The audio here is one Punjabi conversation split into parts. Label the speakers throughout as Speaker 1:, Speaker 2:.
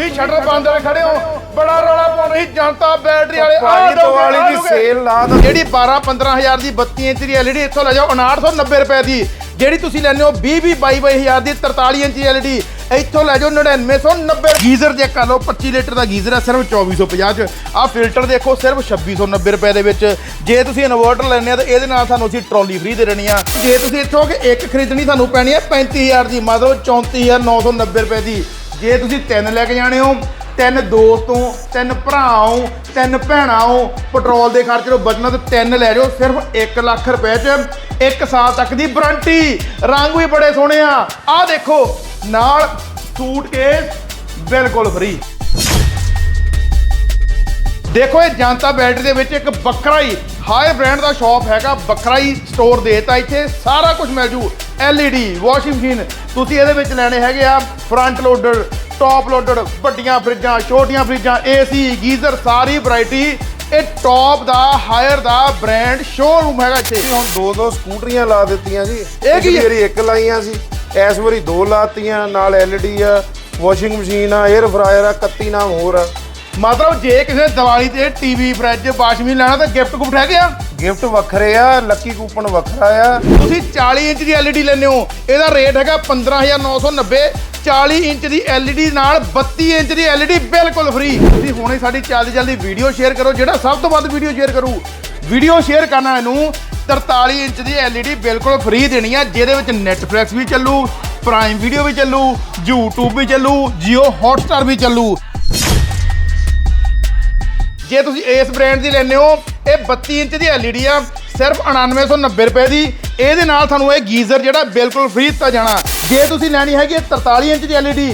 Speaker 1: ਹੈਗੇ 4-5 ਦਿਨ ਤੁਸੀਂ ਸ਼ਟਰ ਬੰਦ ਵਾਲੇ ਖੜੇ ਹੋ। ਬੜਾ ਰੌਲਾ ਪਾ ਰਹੀ ਜਨਤਾ ਬੈਟਰੀ ਵਾਲੇ ਦਿਓਗੇ,
Speaker 2: ਦੀਵਾਲੀ ਦੀ। ਸੇਲ ਲਾ ਦੋ
Speaker 1: ਜਿਹੜੀ 12-15000 ਦੀ 32 ਇੰਚ ਦੀ LED ਇੱਥੋਂ ਲੈ ਜਾਓ 5990 ਰੁਪਏ ਦੀ। ਜਿਹੜੀ ਤੁਸੀਂ ਲੈਣੇ ਹੋ 20-22 ਦੀ 43 ਇੰਚ ਦੀ LED ਇੱਥੋਂ ਲੈ ਜਾਓ 9990 ਗੀਜ਼ਰ ਚੈੱਕ ਕਰ ਲਓ 25 ਲੀਟਰ ਦਾ ਗੀਜ਼ਰ ਹੈ ਸਿਰਫ 2450 ਚ। ਆਹ ਫਿਲਟਰ ਦੇਖੋ ਸਿਰਫ 2690 ਰੁਪਏ ਦੇ ਵਿੱਚ। ਜੇ ਤੁਸੀਂ ਇਨਵਰਟਰ ਲੈਣੇ ਆ ਤਾਂ ਇਹਦੇ ਨਾਲ ਤੁਹਾਨੂੰ ਅਸੀਂ ਟਰਾਲੀ ਫ੍ਰੀ ਦੇ ਦੇਣੀ ਆ। ਜੇ ਤੁਸੀਂ ਇੱਥੋਂ ਕਿ ਇੱਕ ਖਰੀਦਣੀ ਤੁਹਾਨੂੰ ਪੈਣੀ ਹੈ 35000 ਦੀ। ਮਤਲਬ 34990 ਰੁਪਏ ਦੀ। ਜੇ ਤੁਸੀਂ ਤਿੰਨ ਲੈ ਕੇ ਜਾਣੇ ਹੋ, ਤਿੰਨ ਦੋਸਤ ਹੋ ਤਿੰਨ ਭਰਾ ਹੋ ਤਿੰਨ ਭੈਣਾਂ ਹੋ, ਪੈਟਰੋਲ ਦੇ ਖਰਚ ਤੋਂ ਬਚਣਾ ਤੇ ਤਿੰਨ ਲੈ ਜਾਓ, ਸਿਰਫ 1 ਲੱਖ ਰੁਪਏ 'ਚ 1 ਸਾਲ ਤੱਕ ਦੀ ਵਾਰੰਟੀ। ਰੰਗ ਵੀ ਬੜੇ ਸੋਹਣੇ ਆ। ਆਹ ਦੇਖੋ, ਨਾਲ ਸੂਟਕੇਸ ਬਿਲਕੁਲ ਫ੍ਰੀ ਦੇਖੋ ਇਹ ਜਨਤਾ ਬੈਟਰੀ ਦੇ ਵਿੱਚ ਇੱਕ ਵੱਖਰਾ ਹੀ ਹਾਈ ਬ੍ਰਾਂਡ ਦਾ ਸ਼ਾਪ ਹੈਗਾ ਵੱਖਰਾ ਹੀ ਸਟੋਰ ਦੇਤਾ ਇੱਥੇ ਸਾਰਾ ਕੁਝ ਮਿਲ ਜੂ। LED ਵਾਸ਼ਿੰਗ ਮਸ਼ੀਨ ਤੁਸੀਂ ਇਹਦੇ ਵਿੱਚ ਲੈਣੇ ਹੈਗੇ ਆ ਫਰੰਟ ਲੋਡਰ ਟੌਪ ਲੋਡਰ ਵੱਡੀਆਂ ਫਰਿੱਜਾਂ ਛੋਟੀਆਂ ਫਰਿੱਜਾਂ AC ਗੀਜ਼ਰ ਸਾਰੀ ਵੈਰਾਈਟੀ ਇਹ ਟੌਪ ਦਾ ਹਾਇਰ ਦਾ ਬ੍ਰਾਂਡ ਸ਼ੋਰੂਮ ਹੈਗਾ ਇੱਥੇ।
Speaker 2: ਹੁਣ ਦੋ ਦੋ ਸਕੂਟਰੀਆਂ ਲਾ ਦਿੱਤੀਆਂ ਜੀ।
Speaker 1: ਇਹ ਕੀ?
Speaker 2: ਮੇਰੀ ਇੱਕ ਲਾਈਆਂ ਸੀ ਇਸ ਵਾਰੀ ਦੋ ਲਾਤੀਆਂ ਨਾਲ LED ਆ ਵਾਸ਼ਿੰਗ ਮਸ਼ੀਨ ਆ 에ਅਰ ਫਰਾਇਰ ਆ 31 ਨਾਮ ਹੋਰ ਆ।
Speaker 1: ਮਤਲਬ ਜੇ ਕਿਸੇ ਨੇ ਦੀਵਾਲੀ ਤੇ ਟੀਵੀ ਫ੍ਰਿਜ ਵਾਸ਼ਿੰਗ ਮਸ਼ੀਨ ਲੈਣਾ ਤਾਂ ਗਿਫਟ ਗੁਫਟ ਹੈਗੇ ਆ?
Speaker 2: ਗਿਫਟ ਵੱਖਰੇ ਆ ਲੱਕੀ ਕੂਪਨ ਵੱਖਰਾ ਆ।
Speaker 1: ਤੁਸੀਂ 40 ਇੰਚ ਦੀ LED ਲੈਂਦੇ ਹੋ। ਇਹਦਾ ਰੇਟ ਹੈਗਾ 15990 40 ਇੰਚ ਦੀ LED ਨਾਲ 32 ਇੰਚ ਦੀ LED ਬਿਲਕੁਲ ਫ੍ਰੀ ਤੁਸੀਂ ਹੁਣੇ ਸਾਡੀ ਜਲਦੀ ਜਲਦੀ ਵੀਡੀਓ ਸ਼ੇਅਰ ਕਰੋ ਜਿਹੜਾ ਸਭ ਤੋਂ ਵੱਧ ਵੀਡੀਓ ਸ਼ੇਅਰ ਕਰੂ। ਵੀਡੀਓ ਸ਼ੇਅਰ ਕਰਨਾ ਇਹਨੂੰ 43 ਇੰਚ ਦੀ LED ਬਿਲਕੁਲ ਫ੍ਰੀ ਦੇਣੀ ਆ ਜਿਹਦੇ ਵਿੱਚ Netflix ਵੀ ਚੱਲੂ ਪ੍ਰਾਈਮ ਵੀਡੀਓ ਵੀ ਚੱਲੂ YouTube ਵੀ ਚੱਲੂ Jio Hotstar ਵੀ ਚੱਲੂ। ਜੇ ਤੁਸੀਂ ਇਸ ਬ੍ਰਾਂਡ ਦੀ ਲੈਂਦੇ ਹੋ, ਇਹ 32 ਇੰਚ ਦੀ LED ਆ, ਸਿਰਫ 9990 ਰੁਪਏ ਦੀ। ਇਹਦੇ ਨਾਲ ਤੁਹਾਨੂੰ ਇਹ ਗੀਜ਼ਰ ਜਿਹੜਾ ਬਿਲਕੁਲ ਫ੍ਰੀ ਦਿੱਤਾ ਜਾਣਾ। ਜੇ ਤੁਸੀਂ ਲੈਣੀ ਹੈਗੀ ਹੈ 43 ਇੰਚ ਦੀ LED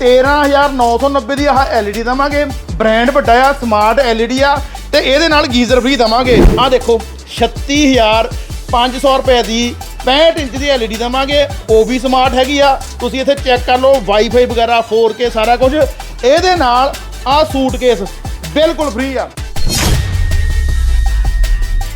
Speaker 1: 13990 ਦੀ ਆਹ LED ਦਵਾਂਗੇ। ਬ੍ਰਾਂਡ ਵੱਡਾ ਆ ਸਮਾਰਟ LED ਆ, ਤੇ ਇਹਦੇ ਨਾਲ ਗੀਜ਼ਰ ਫ੍ਰੀ ਦਵਾਂਗੇ। ਆਹ ਦੇਖੋ 36500 ਰੁਪਏ ਦੀ 65 ਇੰਚ ਦੀ LED ਦਵਾਂਗੇ। ਉਹ ਵੀ ਸਮਾਰਟ ਹੈਗੀ ਆ। ਤੁਸੀਂ ਇੱਥੇ ਚੈੱਕ ਕਰ ਲਓ ਵਾਈਫਾਈ ਵਗੈਰਾ 4K ਸਾਰਾ ਕੁਝ। ਇਹਦੇ ਨਾਲ ਆਹ ਸੂਟਕੇਸ ਬਿਲਕੁਲ ਫ੍ਰੀ ਆ।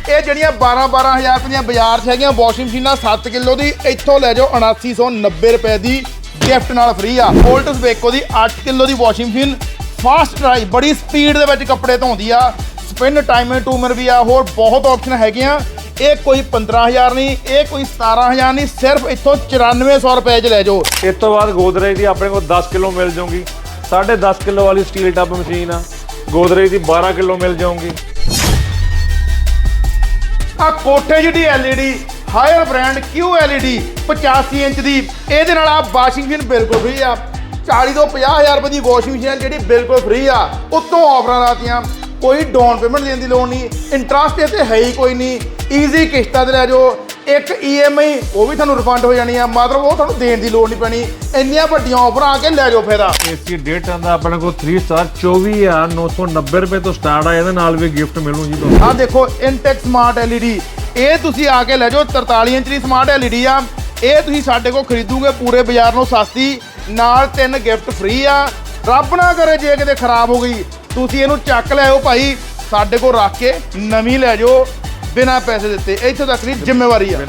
Speaker 1: ਇਹ ਜਿਹੜੀਆਂ 12 12000 ਰੁਪਏ ਦੀਆਂ ਬਾਜ਼ਾਰ 'ਚ ਹੈਗੀਆਂ ਵਾਸ਼ਿੰਗ ਮਸ਼ੀਨਾਂ 7 ਕਿਲੋ ਦੀ, ਇੱਥੋਂ ਲੈ ਜਾਓ 7990 ਰੁਪਏ ਦੀ ਗਿਫਟ ਨਾਲ ਫ੍ਰੀ ਆ। ਵੋਲਟਸ ਵੇਕੋ ਦੀ 8 ਕਿਲੋ ਦੀ ਵਾਸ਼ਿੰਗ ਮਸ਼ੀਨ ਫਾਸਟ ਡਰਾਈ ਬੜੀ ਸਪੀਡ ਦੇ ਵਿੱਚ ਕੱਪੜੇ ਧੋਂਦੀ ਆ। ਸਪਿਨ ਟਾਈਮਰ ਟੂਮਰ ਵੀ ਆ, ਹੋਰ ਬਹੁਤ ਆਪਸ਼ਨ ਹੈਗੀਆਂ। ਇਹ ਕੋਈ 15000 ਨਹੀਂ, ਇਹ ਕੋਈ 17000 ਨਹੀਂ, ਸਿਰਫ ਇੱਥੋਂ 9400 ਰੁਪਏ 'ਚ ਲੈ ਜਾਓ।
Speaker 3: ਇਸ ਤੋਂ ਬਾਅਦ ਗੋਦਰੇਜ ਦੀ ਆਪਣੇ ਕੋਲ 10 ਕਿਲੋ ਮਿਲ ਜਾਊਗੀ 10.5 ਕਿਲੋ ਵਾਲੀ ਸਟੀਲ ਟੱਬ ਮਸ਼ੀਨ ਆ। ਗੋਦਰੇਜ ਦੀ 12 ਕਿਲੋ ਮਿਲ ਜਾਊਗੀ।
Speaker 1: ਆ ਕੋਠੇ ਜਿਹੜੀ LED Haier brand Q LED 85 inch ਦੀ, ਇਹਦੇ ਨਾਲ ਆ ਵਾਸ਼ਿੰਗ ਮਸ਼ੀਨ ਬਿਲਕੁਲ ਫ੍ਰੀ ਆ। 40 ਤੋਂ 50000 ਰੁਪਏ ਦੀ ਵਾਸ਼ਿੰਗ ਮਸ਼ੀਨ ਜਿਹੜੀ ਬਿਲਕੁਲ ਫ੍ਰੀ ਆ। ਉੱਤੋਂ ਆਫਰਾਂ ਲਾਤੀਆਂ ਕੋਈ ਡਾਊਨ ਪੇਮੈਂਟ ਦੇਣ ਦੀ ਲੋੜ ਨਹੀਂ। ਇੰਟਰਸਟ ਇਹ ਤੇ ਹੈ ਹੀ ਕੋਈ ਨਹੀਂ। ਈਜ਼ੀ ਕਿਸ਼ਤਾਂ ਤੇ ਲੈ ਜਾਓ। ਇੱਕ EMI ਉਹ ਵੀ ਤੁਹਾਨੂੰ ਰਿਫੰਡ ਹੋ ਜਾਣੀ ਆ। ਮਤਲਬ ਉਹ ਤੁਹਾਨੂੰ ਦੇਣ ਦੀ ਲੋੜ ਨਹੀਂ ਪੈਣੀ। ਇੰਨੀਆਂ ਵੱਡੀਆਂ ਆਫਰਾਂ ਆ ਕੇ ਲੈ ਜਾਓ ਫਾਇਦਾ
Speaker 3: ਏਸੀ ਡੇਟ ਆਂਦਾ ਆਪਣੇ ਕੋਲ 3 ਸਟਾਰ 24990 ਰੁਪਏ ਤੋਂ ਸਟਾਰਟ ਆ ਇਹਦੇ ਨਾਲ ਵੀ ਗਿਫਟ ਮਿਲੂ ਜੀ ਤੁਹਾਨੂੰ।
Speaker 1: ਆ ਦੇਖੋ ਇਨਟੈਕ ਸਮਾਰਟ LED ਇਹ ਤੁਸੀਂ ਆ ਕੇ ਲੈ ਜਾਓ 43 ਇੰਚ ਦੀ ਸਮਾਰਟ LED ਆ। ਇਹ ਤੁਸੀਂ ਸਾਡੇ ਕੋਲ ਖਰੀਦੋਗੇ ਪੂਰੇ ਬਾਜ਼ਾਰ ਨੂੰ ਸਸਤੀ ਨਾਲ ਤਿੰਨ ਗਿਫਟ ਫ੍ਰੀ ਆ। ਰੱਬ ਨਾ ਕਰੇ ਜੇ ਕਿਤੇ ਖਰਾਬ ਹੋ ਗਈ ਤੁਸੀਂ ਇਹਨੂੰ ਚੱਕ ਲਿਆਓ ਭਾਈ। ਸਾਡੇ ਕੋਲ ਰੱਖ ਕੇ ਨਵੀਂ ਲੈ ਜਾਓ। ਬਿਨਾਂ ਪੈਸੇ ਦਿੱਤੇ ਇੱਥੇ ਤੱਕ ਦੀ ਜ਼ਿੰਮੇਵਾਰੀ ਆ।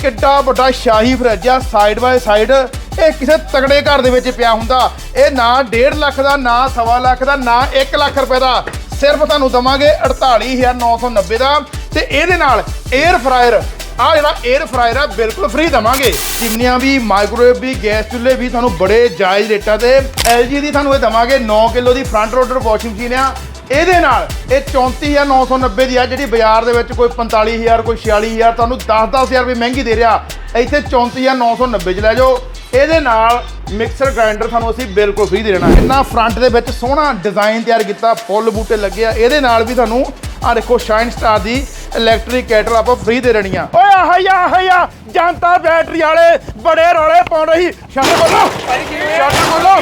Speaker 1: ਕਿੱਡਾ ਵੱਡਾ ਸ਼ਾਹੀ ਫਰਿੱਜ ਆ ਸਾਈਡ ਬਾਏ ਸਾਈਡ ਇਹ ਕਿਸੇ ਤਕੜੇ ਘਰ ਦੇ ਵਿੱਚ ਪਿਆ ਹੁੰਦਾ। ਇਹ ਨਾ 1.5 ਲੱਖ ਦਾ, ਨਾ ਸਵਾ ਲੱਖ ਦਾ, ਨਾ 1 ਲੱਖ ਰੁਪਏ ਦਾ। ਸਿਰਫ ਤੁਹਾਨੂੰ ਦਵਾਂਗੇ 48990 ਦਾ। ਤੇ ਇਹਦੇ ਨਾਲ 에ਅਰ ਫਰਾਇਰ ਆ ਜਿਹੜਾ 에ਅਰ ਫਰਾਇਰ ਆ, ਬਿਲਕੁਲ ਫ੍ਰੀ ਦਵਾਂਗੇ। ਚਿਮਨੀਆਂ ਵੀ ਮਾਈਕ੍ਰੋਵੇਵ ਵੀ ਗੈਸ ਚੁੱਲ੍ਹੇ, ਵੀ ਤੁਹਾਨੂੰ ਬੜੇ ਜਾਇਜ਼ ਰੇਟਾਂ ਤੇ। LG ਦੀ ਤੁਹਾਨੂੰ ਇਹ ਦਵਾਂਗੇ 9 ਕਿਲੋ ਦੀ ਫਰੰਟ ਰੋਡਰ ਵਾਸ਼ਿੰਗ ਮਸ਼ੀਨ ਆ। ਇਹਦੇ ਨਾਲ ਇਹ 34990 ਦੀ ਆ, ਜਿਹੜੀ ਬਾਜ਼ਾਰ ਦੇ ਵਿੱਚ ਕੋਈ 45000 ਕੋਈ 46000 ਤੁਹਾਨੂੰ 10-10000 ਰੁਪਏ ਮਹਿੰਗੀ ਦੇ ਰਿਹਾ। ਇੱਥੇ 34990 ਚ ਲੈ ਜਾਓ। ਇਹਦੇ ਨਾਲ ਮਿਕਸਰ ਗ੍ਰਾਈਂਡਰ ਤੁਹਾਨੂੰ ਅਸੀਂ ਬਿਲਕੁਲ ਫ੍ਰੀ ਦੇ ਦੇਣਾ। ਇੰਨਾ ਫਰੰਟ ਦੇ ਵਿੱਚ ਸੋਹਣਾ ਡਿਜ਼ਾਈਨ ਤਿਆਰ ਕੀਤਾ, ਫੁੱਲ ਬੂਟੇ ਲੱਗੇ ਆ। ਇਹਦੇ ਨਾਲ ਵੀ ਤੁਹਾਨੂੰ ਆ ਦੇਖੋ ਸ਼ਾਈਨ ਸਟਾਰ ਦੀ ਇਲੈਕਟ੍ਰਿਕ ਕੈਟਲ ਆਪਾਂ ਫ੍ਰੀ ਦੇ ਦੇਣੀ ਆ ਓਏ ਆਹਯਾ ਆਹਯਾ ਜਨਤਾ ਬੈਟਰੀ ਵਾਲੇ ਬੜੇ ਰੌਲੇ ਪਾਉਣ ਰਹੀ ਸ਼ਟਰ ਖੋਲੋ ਸ਼ਟਰ ਖੋਲੋ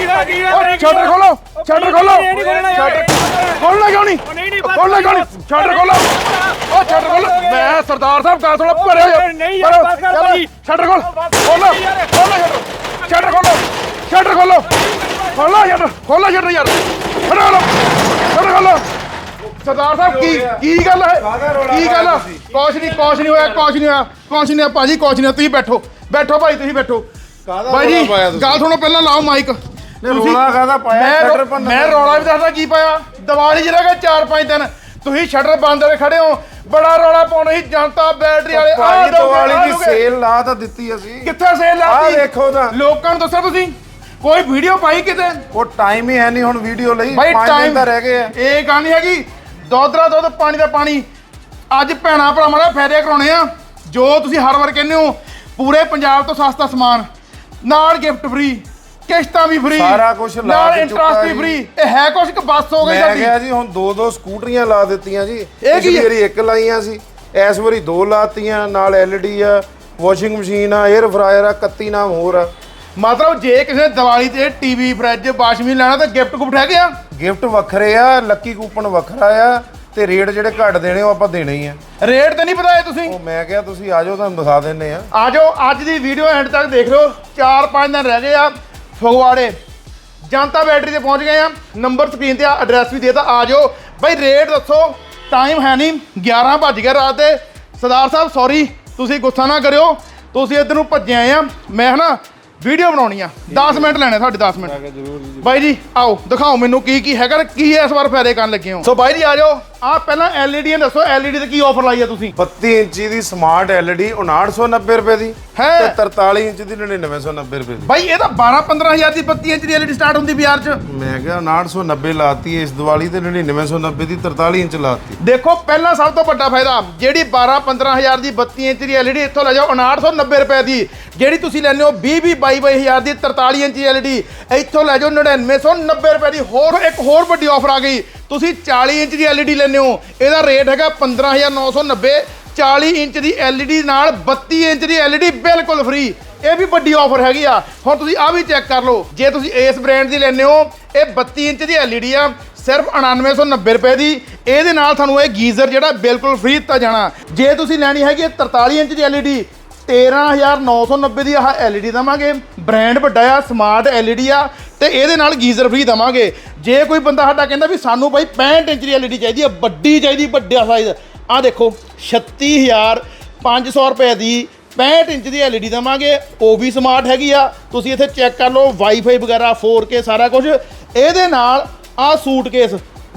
Speaker 1: ਓ ਸ਼ਟਰ ਖੋਲੋ ਸ਼ਟਰ ਖੋਲੋ ਸ਼ਟਰ ਖੋਲਣਾ ਕਿਉਂ ਨਹੀਂ ਖੋਲਣਾ ਕਿਉਂ ਨਹੀਂ ਸ਼ਟਰ ਖੋਲੋ ਓ ਸ਼ਟਰ ਖੋਲੋ ਮੈਂ ਸਰਦਾਰ ਸਾਹਿਬ ਗੱਲ ਸੁਣੋ ਪਰੇ ਹੋ ਜਾਓ ਸ਼ਟਰ ਖੋਲ ਖੋਲੋ ਖੋਲੋ ਸ਼ਟਰ ਖੋਲੋ ਸ਼ਟਰ ਖੋਲੋ ਖੋਲੋ ਸ਼ਟਰ ਖੋਲੋ ਸ਼ਟਰ ਯਾਰ ਖੋਲੋ ਸ਼ਟਰ ਖੋਲੋ ਸਰਦਾਰ ਸਾਹਿਬ ਕੀ ਕੀ ਗੱਲ ਹੈ? ਕੀ ਗੱਲ ਕੁਛ ਨਹੀਂ ਕੁਛ ਨਹੀਂ ਹੋਇਆ ਕੁਛ ਨਹੀਂ ਹੋਇਆ ਕੁਛ ਨਹੀਂ ਹੋਇਆ ਭਾਜੀ ਕੁਛ ਨਹੀਂ ਹੋਇਆ, ਤੁਸੀਂ ਬੈਠੋ। ਬੈਠੋ ਭਾਈ ਤੁਸੀਂ ਬੈਠੋ।
Speaker 2: ਕਾਹਦਾ
Speaker 1: ਬਾਈ
Speaker 2: ਰੌਲਾ
Speaker 1: ਜੀ
Speaker 2: ਪਾਇਆ ਤੁਸੀਂ?
Speaker 1: ਗੱਲ ਸੁਣੋ ਪਹਿਲਾਂ ਲਾਓ ਮਾਈਕ।
Speaker 2: ਨਹੀਂ, ਰੌਲਾ ਕਾਹਦਾ ਪਾਇਆ?
Speaker 1: ਮੈਂ
Speaker 2: ਸ਼ਟਰ ਭੰਨਣ
Speaker 1: ਮੈਂ
Speaker 2: ਦਾ।
Speaker 1: ਰੌਲਾ ਵੀ ਦੱਸਦਾ ਕੀ ਪਾਇਆ? ਦੀਵਾਲੀ ਜਿਹੜਾ ਕਿ 4-5 ਦਿਨ। ਤੁਸੀਂ ਸ਼ਟਰ ਬੰਦ ਵਾਲੇ ਖੜੇ ਹੋ। ਬੜਾ ਰੌਲਾ ਪਾਉਣਾ ਸੀ ਜਨਤਾ ਬੈਟਰੀ ਵਾਲੇ ਆਹ
Speaker 2: ਭਾਈ ਦੀਵਾਲੀ
Speaker 1: ਆਹ
Speaker 2: ਦੀ
Speaker 1: ਦੋਗੇ।
Speaker 2: ਸੇਲ ਲਾ ਤਾਂ ਦਿੱਤੀ ਅਸੀਂ।
Speaker 1: ਕਿੱਥੇ ਸੇਲ ਲਾਤੀ?
Speaker 2: ਦੇਖੋ ਤਾਂ।
Speaker 1: ਲੋਕਾਂ ਨੂੰ ਦੱਸੋ ਤੁਸੀਂ। ਕੋਈ ਵੀਡੀਓ ਪਾਈ ਕਿਤੇ?
Speaker 2: ਉਹ ਟਾਈਮ ਹੀ ਹੈ ਨਹੀਂ ਹੁਣ ਵੀਡੀਓ ਲਈ।
Speaker 1: ਬਾਈ
Speaker 2: 5
Speaker 1: ਟਾਈਮ
Speaker 2: ਦਿਨ ਤਾਂ ਰਹਿ ਗਏ ਆ।
Speaker 1: ਇਹ ਗੱਲ ਨਹੀਂ ਹੈਗੀ। ਦੁੱਧ ਦਾ ਦੁੱਧ ਪਾਣੀ ਦਾ ਪਾਣੀ। ਅੱਜ ਭੈਣਾ ਭਰਾਵਾਂ ਦਾ ਫਾਇਦੇ ਕਰਾਉਣੇ ਆ। ਜੋ ਤੁਸੀਂ ਹਰ ਵਾਰ ਕਹਿੰਦੇ ਹੋ ਪੂਰੇ ਪੰਜਾਬ ਤੋਂ ਸਸਤਾ ਸਮਾਨ। ਨਾਲ ਗਿਫਟ ਫ੍ਰੀ ਕਿਸ਼ਤਾਂ ਵੀ ਫ੍ਰੀ
Speaker 2: ਸਾਰਾ ਕੁਛ ਲਾ
Speaker 1: ਨਾਲ
Speaker 2: ਕੇ
Speaker 1: ਇੰਟਰਸਟ
Speaker 2: ਚੁੱਕਾ
Speaker 1: ਵੀ
Speaker 2: ਜੀ।
Speaker 1: ਫ੍ਰੀ ਇਹ ਹੈ ਕੁਛ ਕਿ ਬੱਸ ਹੋ ਗਈ
Speaker 2: ਮੈਂ
Speaker 1: ਸਾਡੀ?
Speaker 2: ਕਿਹਾ ਜੀ ਹੁਣ ਦੋ ਦੋ ਸਕੂਟਰੀਆਂ ਲਾ ਦਿੱਤੀਆਂ ਜੀ।
Speaker 1: ਇਹ ਕੀ ਹੈ?
Speaker 2: ਵਾਰੀ ਇੱਕ ਲਾਈਆਂ ਸੀ। ਇਸ ਵਾਰੀ ਦੋ ਲਾਤੀਆਂ ਨਾਲ ਐਲਡੀ ਆ ਵਾਸ਼ਿੰਗ ਮਸ਼ੀਨ ਆ 에ਅਰ ਫਰਾਇਰ ਆ 31 ਨਾਮ ਹੋਰ ਆ।
Speaker 1: ਮਤਲਬ ਜੇ ਕਿਸੇ ਨੇ ਦੀਵਾਲੀ ਤੇ ਟੀਵੀ ਫ੍ਰਿਜ ਵਾਸ਼ਿੰਗ ਮਸ਼ੀਨ ਲੈਣਾ ਤਾਂ ਗਿਫਟ ਗੁਫਟ ਹੈਗੇ ਆ।
Speaker 2: ਗਿਫਟ ਵੱਖਰੇ ਆ ਲੱਕੀ ਕੂਪਨ ਵੱਖਰਾ ਆ ਤੇ ਰੇਟ ਜਿਹੜੇ ਘੱਟ ਦੇਣੇ ਉਹ ਆਪਾਂ ਦੇਣੇ ਹੀ ਆ।
Speaker 1: ਰੇਟ ਤੇ ਨਹੀਂ ਪਤਾਏ ਤੁਸੀਂ।
Speaker 2: ਉਹ ਮੈਂ ਕਿਹਾ ਤੁਸੀਂ ਆ ਜਾਓ ਤੁਹਾਨੂੰ ਦਿਖਾ ਦਿੰਨੇ ਆ।
Speaker 1: ਆ ਜਾਓ ਅੱਜ ਦੀ ਵੀਡੀਓ ਐਂਡ ਤੱਕ ਦੇਖ ਲਓ। 4-5 ਦਿਨ ਰਹਿ ਗਏ ਆ ਫਗਵਾੜੇ। ਜਨਤਾ ਬੈਟਰੀ ਤੇ ਪਹੁੰਚ ਗਏ ਆ। ਨੰਬਰ ਸਕਰੀਨ ਤੇ ਆ ਐਡਰੈਸ ਵੀ ਦੇਤਾ ਆ ਜਾਓ। ਬਈ ਰੇਟ ਦੱਸੋ ਟਾਈਮ ਹੈ ਨਹੀਂ 11 ਵੱਜ ਗਏ ਰਾਤ ਦੇ। ਸਰਦਾਰ ਸਾਹਿਬ ਸੌਰੀ ਤੁਸੀਂ ਗੁੱਸਾ ਨਾ ਕਰਿਓ। ਤੁਸੀਂ ਇੱਧਰ ਨੂੰ ਭੱਜੇ ਆਏ ਆ। ਮੈਂ ਹਨਾ ਵੀਡੀਓ ਬਣਾਉਣੀ ਆ। 10 ਮਿੰਟ ਲੈਣੇ ਤੁਹਾਡੇ 10 ਮਿੰਟ। ਬਾਈ ਜੀ ਆਓ ਦਿਖਾਓ ਮੈਨੂੰ ਕੀ ਕੀ ਹੈਗਾ ਤੇ ਕੀ ਇਸ ਵਾਰ ਫਾਇਦੇ ਕਰਨ ਲੱਗੇ ਹੋ। ਸੋ ਬਾਈ ਜੀ ਆ ਜਾਓ। ਆ ਪਹਿਲਾਂ LED ਦੱਸੋ LED ਤੇ ਕੀ ਆਫਰ ਲਾਈ ਆ ਤੁਸੀਂ?
Speaker 2: 32 ਇੰਚੀ ਦੀ ਸਮਾਰਟ ਐਲਡੀ 5990 ਰੁਪਏ ਦੀ
Speaker 1: ਹੈ।
Speaker 2: ਤੇ 43 ਇੰਚ ਦੀ 9990 ਰੁਪਏ ਦੀ।
Speaker 1: ਬਾਈ ਇਹ ਤਾਂ 12 15000 ਦੀ 32 ਇੰਚ ਦੀ LED ਸਟਾਰਟ ਹੁੰਦੀ ਬਾਜ਼ਾਰ 'ਚ।
Speaker 2: ਮੈਂ ਕਿਹਾ 5990 ਲਾਤੀ ਇਸ ਦੀਵਾਲੀ ਤੇ 9990 ਦੀ 43 ਇੰਚ ਲਾਤੀ।
Speaker 1: ਦੇਖੋ ਪਹਿਲਾਂ ਸਭ ਤੋਂ ਵੱਡਾ ਫਾਇਦਾ ਜਿਹੜੀ 12 15000 ਦੀ 32 ਇੰਚ ਦੀ LED ਇੱਥੋਂ ਲੈ ਜਾਓ 5990 ਰੁਪਏ ਦੀ। ਜਿਹੜੀ ਤੁਸੀਂ ਲੈਂਦੇ ਹੋ 20 20 22 22000 ਦੀ 43 ਇੰਚ ਦੀ LED ਇੱਥੋਂ ਲੈ ਜਾਓ 9990 ਰੁਪਏ ਦੀ। ਹੋਰ ਇੱਕ ਹੋਰ ਵੱਡੀ ਆਫਰ ਆ ਗਈ ਤੁਸੀਂ 40 ਇੰਚ ਦੀ LED ਲੈਂਦੇ ਹੋ। ਇਹਦਾ ਰੇਟ ਹੈਗਾ 15990 40 ਇੰਚ ਦੀ LED ਨਾਲ 32 ਇੰਚ ਦੀ LED ਬਿਲਕੁਲ ਫ੍ਰੀ ਇਹ ਵੀ ਵੱਡੀ ਆਫਰ ਹੈਗੀ ਆ। ਹੁਣ ਤੁਸੀਂ ਆ ਵੀ ਚੈੱਕ ਕਰ ਲਓ। ਜੇ ਤੁਸੀਂ ਇਸ ਬ੍ਰਾਂਡ ਦੀ ਲੈਂਦੇ ਹੋ, ਇਹ 32 ਇੰਚ ਦੀ LED ਆ, ਸਿਰਫ 9990 ਰੁਪਏ ਦੀ। ਇਹਦੇ ਨਾਲ ਤੁਹਾਨੂੰ ਇਹ ਗੀਜ਼ਰ ਜਿਹੜਾ ਬਿਲਕੁਲ ਫ੍ਰੀ ਦਿੱਤਾ ਜਾਣਾ। ਜੇ ਤੁਸੀਂ ਲੈਣੀ ਹੈਗੀ ਹੈ 43 ਇੰਚ ਦੀ LED 13990 ਦੀ ਆਹ LED ਦਵਾਂਗੇ। ਬ੍ਰਾਂਡ ਵੱਡਾ ਆ ਸਮਾਰਟ LED ਆ। ਇਹਦੇ ਨਾਲ ਗੀਜ਼ਰ ਫ੍ਰੀ ਦਵਾਂਗੇ। ਜੇ ਕੋਈ ਬੰਦਾ ਸਾਡਾ ਕਹਿੰਦਾ ਵੀ ਸਾਨੂੰ ਬਾਈ 65 ਇੰਚ ਦੀ LED ਚਾਹੀਦੀ ਆ, ਵੱਡੀ ਚਾਹੀਦੀ, ਵੱਡਾ ਸਾਈਜ਼ ਆ ਦੇਖੋ 36500 ਰੁਪਏ ਦੀ 65 ਇੰਚ ਦੀ LED ਦਵਾਂਗੇ, ਉਹ ਵੀ ਸਮਾਰਟ ਹੈਗੀ ਆ। ਤੁਸੀਂ ਇੱਥੇ ਚੈੱਕ ਕਰ ਲਓ ਵਾਈਫਾਈ ਵਗੈਰਾ 4K ਸਾਰਾ ਕੁਝ ਇਹਦੇ ਨਾਲ ਆ ਸੂਟਕੇਸ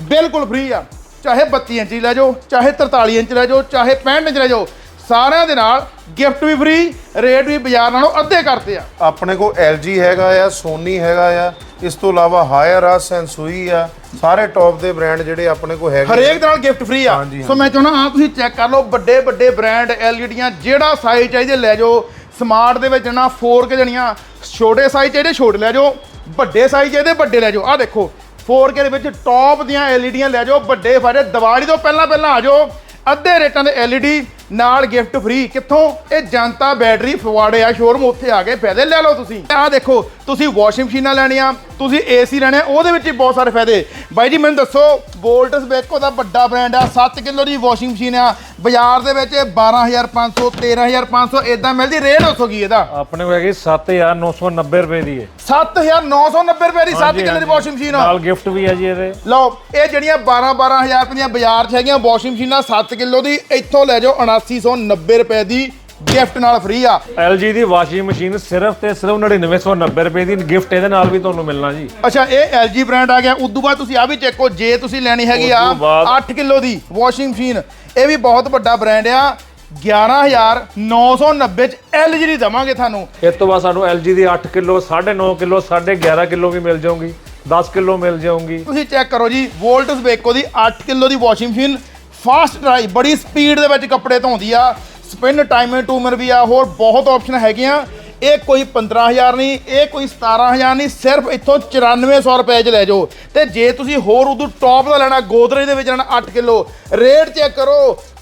Speaker 1: ਬਿਲਕੁਲ ਫ੍ਰੀ ਆ। ਚਾਹੇ 32 ਇੰਚ ਲੈ ਜਾਓ, ਚਾਹੇ 43 ਇੰਚ ਲੈ ਜਾਓ, ਚਾਹੇ 65 ਇੰਚ ਲੈ ਜਾਓ। ਸਾਰਿਆਂ ਦੇ ਨਾਲ ਗਿਫਟ ਵੀ ਫ੍ਰੀ ਰੇਟ ਵੀ ਬਾਜ਼ਾਰ ਨਾਲੋਂ ਅੱਧੇ ਕਰਤੇ ਆ।
Speaker 2: ਆਪਣੇ ਕੋਲ LG ਹੈਗਾ ਆ ਸੋਨੀ ਹੈਗਾ ਆ ਇਸ ਤੋਂ ਇਲਾਵਾ ਹਾਇਰ ਆ ਸੈਂਸੂਈ ਆ ਸਾਰੇ ਟੌਪ ਦੇ ਬ੍ਰਾਂਡ ਜਿਹੜੇ ਆਪਣੇ ਕੋਲ ਹੈਗੇ
Speaker 1: ਹਰੇਕ ਦੇ ਨਾਲ ਗਿਫਟ ਫ੍ਰੀ ਆ। ਸੋ ਮੈਂ ਚਾਹੁੰਦਾ ਆ ਤੁਸੀਂ ਚੈੱਕ ਕਰ ਲਓ ਵੱਡੇ ਵੱਡੇ ਬ੍ਰਾਂਡ ਐਲਈਡੀਆਂ ਜਿਹੜਾ ਸਾਈਜ਼ ਚਾਹੀਦੇ ਲੈ ਜਾਓ। ਸਮਾਰਟ ਦੇ ਵਿੱਚ ਨਾ 4K ਜਣੀਆਂ ਛੋਟੇ ਸਾਈਜ਼ ਚਾਹੀਦੇ ਛੋਟੇ ਲੈ ਜਾਓ। ਵੱਡੇ ਸਾਈਜ਼ ਚਾਹੀਦੇ ਵੱਡੇ ਲੈ ਜਾਓ। ਆ ਦੇਖੋ 4K ਦੇ ਵਿੱਚ ਟੌਪ ਦੀਆਂ ਐਲਈਡੀਆਂ ਲੈ ਜਾਓ ਵੱਡੇ ਫਾਇਦੇ। ਦੀਵਾਲੀ ਤੋਂ ਪਹਿਲਾਂ ਪਹਿਲਾਂ ਆ ਜਾਓ। ਅੱਧੇ ਰੇਟਾਂ ਦੇ ਐਲਈਡੀ ਨਾਲ ਗਿਫਟ ਫ੍ਰੀ ਕਿੱਥੋਂ? ਇਹ ਜਨਤਾ ਬੈਟਰੀ ਫਵਾੜੇ ਆ ਸ਼ੋਰੂਮ ਉੱਥੇ ਆ ਕੇ ਫਾਇਦੇ ਲੈ ਲਓ ਤੁਸੀਂ। ਆਹ ਦੇਖੋ ਤੁਸੀਂ ਵਾਸ਼ਿੰਗ ਮਸ਼ੀਨਾਂ ਲੈਣੀਆਂ ਤੁਸੀਂ ਏਸੀ ਲੈਣੇ ਉਹਦੇ ਵਿੱਚ ਵੀ ਬਹੁਤ ਸਾਰੇ ਫਾਇਦੇ। ਬਾਈ ਜੀ ਮੈਨੂੰ ਦੱਸੋ ਵੋਲਟਸ ਬੇਕੋ ਦਾ ਵੱਡਾ ਬ੍ਰਾਂਡ ਆ 7 ਕਿਲੋ ਦੀ ਵਾਸ਼ਿੰਗ ਮਸ਼ੀਨ ਆ ਬਾਜ਼ਾਰ ਦੇ ਵਿੱਚ 12500 13500 ਇਦਾਂ ਮਿਲਦੀ ਰੇਟ ਦੱਸੋ ਕੀ ਇਹਦਾ?
Speaker 3: ਆਪਣੇ ਕੋਲ ਹੈਗੀ 7990 ਰੁਪਏ ਦੀ ਹੈ
Speaker 1: 7990 ਰੁਪਏ ਦੀ 7
Speaker 3: ਹਾਂਜੀ,
Speaker 1: ਕਿਲੋ ਦੀ। ਵਾਸ਼ਿੰਗ ਮਸ਼ੀਨ ਆ।
Speaker 3: ਨਾਲ ਗਿਫਟ ਵੀ ਹੈ ਜੀ ਇਹਦੇ।
Speaker 1: ਲਓ ਇਹ ਜਿਹੜੀਆਂ 12 12000 ਰੁਪਏ ਦੀਆਂ ਬਾਜ਼ਾਰ 'ਚ ਹੈਗੀਆਂ ਵਾਸ਼ਿੰਗ ਮਸ਼ੀਨਾਂ 7 ਕਿਲੋ ਦੀ ਇੱਥੋਂ ਲੈ ਜਾਓ 7990 ਰੁਪਏ ਦੀ ਗਿਫਟ ਨਾਲ ਫ੍ਰੀ ਆ।
Speaker 3: LG ਦੀ ਵਾਸ਼ਿੰਗ ਮਸ਼ੀਨ ਸਿਰਫ ਤੇ ਸਿਰਫ 9990 ਰੁਪਏ ਦੀ ਗਿਫਟ ਇਹਦੇ ਨਾਲ ਵੀ ਤੁਹਾਨੂੰ ਮਿਲਣਾ ਜੀ।
Speaker 1: ਅੱਛਾ ਇਹ LG ਬ੍ਰਾਂਡ ਆ ਗਿਆ। ਉਦੋਂ ਬਾਅਦ ਤੁਸੀਂ ਆ ਵੀ ਚੈੱਕੋ ਜੇ ਤੁਸੀਂ ਲੈਣੀ ਹੈਗੀ ਆ
Speaker 3: ਉਦੋਂ ਬਾਅਦ-
Speaker 1: 8 ਕਿਲੋ ਦੀ ਵਾਸ਼ਿੰਗ ਮਸ਼ੀਨ ਇਹ ਵੀ ਬਹੁਤ ਵੱਡਾ ਬ੍ਰਾਂਡ ਆ। 11990 ਚ LG ਦੀ ਦਵਾਂਗੇ ਤੁਹਾਨੂੰ।
Speaker 3: ਇਸ ਤੋਂ ਬਾਅਦ ਸਾਨੂੰ LG ਦੀ 8 ਕਿਲੋ 9.5 ਕਿਲੋ 11.5 ਕਿਲੋ ਵੀ ਮਿਲ ਜਾਊਗੀ। 10 ਕਿਲੋ ਮਿਲ ਜਾਊਗੀ।
Speaker 1: ਤੁਸੀਂ ਚੈੱਕ ਕਰੋ ਜੀ ਵੋਲਟਸ ਬੇਕੋ ਦੀ 8 ਕਿਲੋ ਦੀ ਵਾਸ਼ਿੰਗ ਮਸ਼ੀਨ ਫਾਸਟ ਡਰਾਈ ਬੜੀ ਸਪੀਡ ਦੇ ਵਿੱਚ ਕੱਪੜੇ ਧੋਂਦੀ ਆ। ਸਪਿਨ ਟਾਈਮਰ ਟੂਮਰ ਵੀ ਆ ਹੋਰ ਬਹੁਤ ਆਪਸ਼ਨ ਹੈਗੀਆਂ ਇਹ ਕੋਈ 15000 ਨਹੀਂ ਇਹ ਕੋਈ 17000 ਨਹੀਂ ਸਿਰਫ ਇੱਥੋਂ 9400 ਰੁਪਏ ਚ ਲੈ ਜਾਓ ਤੇ ਜੇ ਤੁਸੀਂ ਹੋਰ ਉਦੋਂ ਟੌਪ ਦਾ ਲੈਣਾ ਗੋਦਰੇਜ ਦੇ ਵਿੱਚ ਲੈਣਾ 8 ਕਿਲੋ ਰੇਟ ਚੈੱਕ ਕਰੋ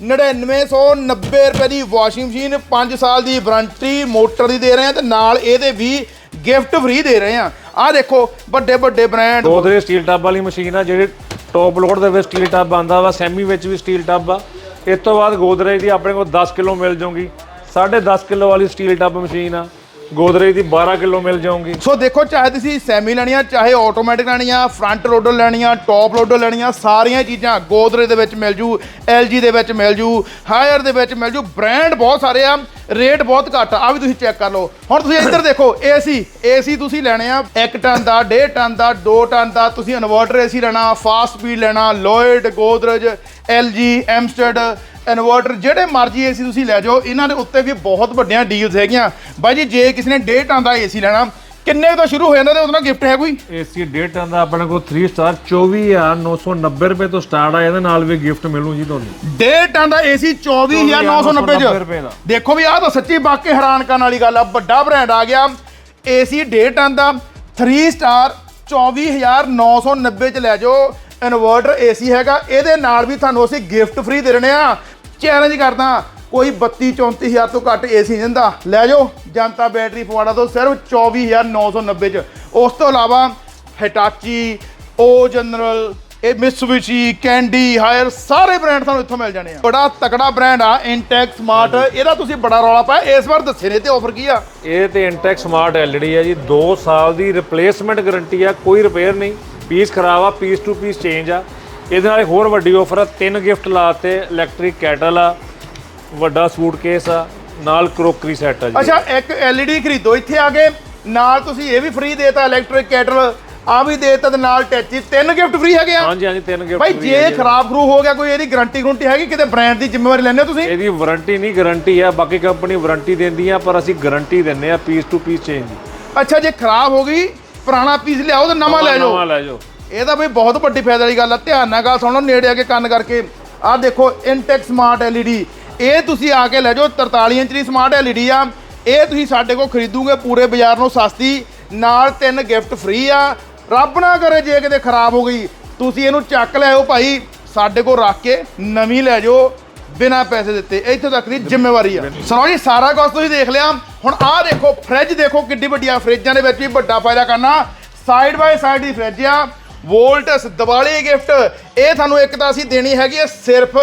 Speaker 1: 9990 ਰੁਪਏ ਦੀ ਵਾਸ਼ਿੰਗ ਮਸ਼ੀਨ 5 ਸਾਲ ਦੀ ਵਾਰੰਟੀ ਮੋਟਰ ਦੀ ਦੇ ਰਹੇ ਆ ਤੇ ਨਾਲ ਇਹਦੇ ਵੀ ਗਿਫਟ ਫ੍ਰੀ ਦੇ ਰਹੇ ਆ ਆਹ ਦੇਖੋ ਵੱਡੇ ਵੱਡੇ ਬ੍ਰਾਂਡ
Speaker 3: ਗੋਦਰੇਜ ਸਟੀਲ ਟੱਬ ਵਾਲੀ ਮਸ਼ੀਨ ਆ ਜਿਹੜੇ ਟੌਪ ਲੋਡ ਦੇ ਵਿੱਚ ਸਟੀਲ ਟੱਬ ਆਂਦਾ ਵਾ ਸੈਮੀ ਵਿੱਚ ਵੀ ਸਟੀਲ ਟੱਬ ਆ ਇਸ ਤੋਂ ਬਾਅਦ ਗੋਦਰੇਜ ਦੀ ਆਪਣੇ ਕੋਲ 10 ਕਿਲੋ ਮਿਲ ਜਾਊਗੀ 10.5 ਕਿਲੋ ਵਾਲੀ ਸਟੀਲ ਟੱਬ ਮਸ਼ੀਨ ਆ। ਗੋਦਰੇਜ ਦੀ 12 ਕਿਲੋ ਮਿਲ ਜਾਊਗੀ।
Speaker 1: ਸੋ ਦੇਖੋ, ਚਾਹੇ ਤੁਸੀਂ ਸੈਮੀ ਲੈਣੀ ਆ ਚਾਹੇ ਆਟੋਮੈਟਿਕ ਲੈਣੀ ਆ ਫਰੰਟ ਲੋਡਰ ਲੈਣੀ ਆ ਟੌਪ ਲੋਡਰ ਲੈਣੀ ਆ ਸਾਰੀਆਂ ਚੀਜ਼ਾਂ ਗੋਦਰੇਜ ਦੇ ਵਿੱਚ ਮਿਲ ਜੂ, LG ਦੇ ਵਿੱਚ ਮਿਲ ਜੂ ਹਾਇਰ ਦੇ ਵਿੱਚ ਮਿਲ ਜੂ ਬ੍ਰਾਂਡ ਬਹੁਤ ਸਾਰੇ ਆ ਰੇਟ ਬਹੁਤ ਘੱਟ ਆ, ਆਹ ਵੀ ਤੁਸੀਂ ਚੈੱਕ ਕਰ ਲਓ। ਹੁਣ ਤੁਸੀਂ ਇੱਧਰ ਦੇਖੋ, AC AC ਤੁਸੀਂ ਲੈਣੇ ਆ 1 ਟਨ ਦਾ 1.5 ਟਨ ਦਾ 2 ਟਨ ਦਾ, ਤੁਸੀਂ ਇਨਵਰਟਰ AC ਲੈਣਾ ਫਾਸਟ ਸਪੀਡ ਲੈਣਾ Lloyd Godrej, LG Amstrad inverter ਜਿਹੜੇ ਮਰਜ਼ੀ ਏਸੀ ਤੁਸੀਂ ਲੈ ਜਾਓ ਇਹਨਾਂ ਦੇ ਉੱਤੇ ਵੀ ਬਹੁਤ ਵੱਡੀਆਂ ਡੀਲਸ ਹੈਗੀਆਂ। ਬਾਈ ਜੀ ਜੇ ਕਿਸੇ ਨੇ 1.5 ਟਨ ਦਾ ਏਸੀ ਲੈਣਾ ਕਿੰਨੇ ਤੋਂ ਸ਼ੁਰੂ ਹੋ ਜਾਂਦਾ ਤੇ ਉਹਦੇ ਗਿਫਟ ਹੈ ਕੋਈ?
Speaker 3: ਏਸੀ 1.5 ਟਨ ਦਾ ਆਪਣੇ ਕੋਲ 3 ਸਟਾਰ 24990 ਰੁਪਏ ਤੋਂ ਸਟਾਰਟ ਆ ਇਹਦੇ ਨਾਲ ਵੀ ਗਿਫਟ ਮਿਲੂ ਜੀ ਤੁਹਾਨੂੰ।
Speaker 1: 1.5 ਟਨ ਦਾ ਏਸੀ 24990
Speaker 3: ਰੁਪਏ
Speaker 1: ਚ। ਦੇਖੋ ਵੀ ਆਹ ਤਾਂ ਸੱਚੀ ਵਾਕਈ ਹੈਰਾਨ ਕਰਨ ਵਾਲੀ ਗੱਲ ਆ ਵੱਡਾ ਬ੍ਰਾਂਡ ਆ ਗਿਆ। ਏਸੀ 1.5 ਟਨ ਦਾ 3 ਸਟਾਰ 24990 ਚ ਲੈ ਜਾਓ। ਇਨਵਰਟਰ ਏਸੀ ਹੈਗਾ ਇਹਦੇ ਨਾਲ ਵੀ ਤੁਹਾਨੂੰ ਅਸੀਂ ਗਿਫਟ ਫ੍ਰੀ ਦੇ ਰਹੇ ਆ ਚੈਲੰਜ ਕਰਦਾ। ਕੋਈ 32 34000 ਤੋਂ ਘੱਟ ਏਸੀ ਨਹੀਂ ਦਿੰਦਾ। ਲੈ ਜਾਓ ਜਨਤਾ ਬੈਟਰੀ ਫਵਾੜਾ ਤੋਂ ਸਿਰਫ 24990 ਚ। ਉਸ ਤੋਂ ਇਲਾਵਾ ਹਿਟਾਚੀ ਓ ਜਨਰਲ ਇਹ ਮਿਸਵਿਸ਼ੀ ਕੈਂਡੀ ਹਾਇਰ ਸਾਰੇ ਬ੍ਰਾਂਡ ਤੁਹਾਨੂੰ ਇੱਥੋਂ ਮਿਲ ਜਾਣੇ ਆ। ਬੜਾ ਤਕੜਾ ਬ੍ਰਾਂਡ ਆ ਇੰਟੈਕ ਸਮਾਰਟ ਇਹਦਾ ਤੁਸੀਂ ਬੜਾ ਰੌਲਾ ਪਾਇਆ। ਇਸ ਵਾਰ ਦੱਸੇ ਨੇ ਤੇ ਆਫਰ ਕੀ ਆ?
Speaker 3: ਇਹ ਤੇ ਇੰਟੈਕ ਸਮਾਰਟ ਐਲਈਡੀ ਹੈ ਜੀ। 2 ਸਾਲ ਦੀ ਰਿਪਲੇਸਮੈਂਟ ਗਾਰੰਟੀ ਆ ਕੋਈ ਰਿਪੇਅਰ ਨਹੀਂ। ਪੀਸ ਖਰਾਬ ਆ ਪੀਸ ਟੂ ਪੀਸ ਚੇਂਜ ਆ। ਇਹਦੇ ਨਾਲ ਇੱਕ ਹੋਰ ਵੱਡੀ ਆਫਰ ਆ ਤਿੰਨ ਗਿਫਟ ਲਾਤੇ ਇਲੈਕਟ੍ਰਿਕ ਕੈਟਲ ਆ ਵੱਡਾ ਸੂਟਕੇਸ ਆ ਨਾਲ ਕਰੋਕਰੀ ਸੈੱਟ ਆ ਜੀ।
Speaker 1: ਅੱਛਾ ਇੱਕ LED ਖਰੀਦੋ ਇੱਥੇ ਆ ਕੇ ਨਾਲ ਤੁਸੀਂ ਇਹ ਵੀ ਫ੍ਰੀ ਦੇਤਾ ਇਲੈਕਟ੍ਰਿਕ ਕੈਟਲ ਆ ਵੀ ਦੇਤਾ ਤੇ ਨਾਲ ਟੈਚੀ ਤਿੰਨ ਗਿਫਟ ਫ੍ਰੀ ਹੈਗੇ ਆ?
Speaker 3: ਹਾਂਜੀ ਹਾਂਜੀ ਤਿੰਨ ਗਿਫਟ
Speaker 1: ਭਾਈ ਜੇ ਖਰਾਬ ਖਰੂ ਹੋ ਗਿਆ ਕੋਈ ਇਹਦੀ ਗਾਰੰਟੀ ਗਰੰਟੀ ਹੈਗੀ? ਕਿਤੇ ਬ੍ਰਾਂਡ ਦੀ ਜ਼ਿੰਮੇਵਾਰੀ ਲੈਂਦੇ ਹੋ ਤੁਸੀਂ?
Speaker 3: ਇਹਦੀ ਵਾਰੰਟੀ ਨਹੀਂ ਗਾਰੰਟੀ ਆ ਬਾਕੀ ਕੰਪਨੀ ਵਾਰੰਟੀ ਦਿੰਦੀ ਆ ਪਰ ਅਸੀਂ ਗਾਰੰਟੀ ਦਿੰਨੇ ਆ ਪੀਸ ਟੂ ਪੀਸ ਚੇਂਜ ਦੀ।
Speaker 1: ਅੱਛਾ ਜੇ ਖਰਾਬ ਹੋ ਗਈ ਪੁਰਾਣਾ ਪੀਸ ਲਿਆਓ ਤੇ ਨਵਾਂ ਲੈ ਜਾਓ।
Speaker 3: ਨਵਾਂ ਲੈ ਜਾਓ।
Speaker 1: ਇਹ ਤਾਂ ਬਈ ਬਹੁਤ ਵੱਡੀ ਫਾਇਦੇ ਵਾਲੀ ਗੱਲ ਆ। ਧਿਆਨ ਨਾਲ ਗੱਲ ਸੁਣੋ, ਨੇੜੇ ਆ ਕੇ ਕੰਨ ਕਰਕੇ। ਆਹ ਦੇਖੋ ਇਨਟੈਕ ਸਮਾਰਟ LED ਇਹ ਤੁਸੀਂ ਆ ਕੇ ਲੈ ਜਾਓ 43 ਇੰਚ ਦੀ ਸਮਾਰਟ LED ਆ। ਇਹ ਤੁਸੀਂ ਸਾਡੇ ਕੋਲ ਖਰੀਦੋਗੇ ਪੂਰੇ ਬਾਜ਼ਾਰ ਨੂੰ ਸਸਤੀ। ਨਾਲ ਤਿੰਨ ਗਿਫਟ ਫ੍ਰੀ ਆ। ਰੱਬ ਨਾ ਕਰੇ ਜੇ ਕਿਤੇ ਖਰਾਬ ਹੋ ਗਈ, ਤੁਸੀਂ ਇਹਨੂੰ ਚੱਕ ਲਿਆਓ ਭਾਈ। ਸਾਡੇ ਕੋਲ ਰੱਖ ਕੇ ਨਵੀਂ ਲੈ ਜਾਓ, ਬਿਨਾ ਪੈਸੇ ਦਿੱਤੇ। ਇੱਥੇ ਤੱਕ ਦੀ ਜ਼ਿੰਮੇਵਾਰੀ ਆ। ਸੁਣੋ ਜੀ, ਸਾਰਾ ਕੁਝ ਤੁਸੀਂ ਦੇਖ ਲਿਆ। ਹੁਣ ਆਹ ਦੇਖੋ ਫ੍ਰਿਜ ਦੇਖੋ ਕਿੱਡੀ ਵੱਡੀ ਆ। ਫ੍ਰਿਜਾਂ ਦੇ ਵਿੱਚ ਵੀ ਵੱਡਾ ਫਾਇਦਾ ਕਰਨਾ। ਸਾਈਡ ਬਾਈ ਸਾਈਡ ਦੀ ਫ੍ਰਿਜ ਆ। ਵੋਲਟਸ ਦੀਵਾਲੀ ਗਿਫਟ ਇਹ ਤੁਹਾਨੂੰ ਇੱਕ ਤਾਂ ਅਸੀਂ ਦੇਣੀ ਹੈਗੀ ਹੈ ਸਿਰਫ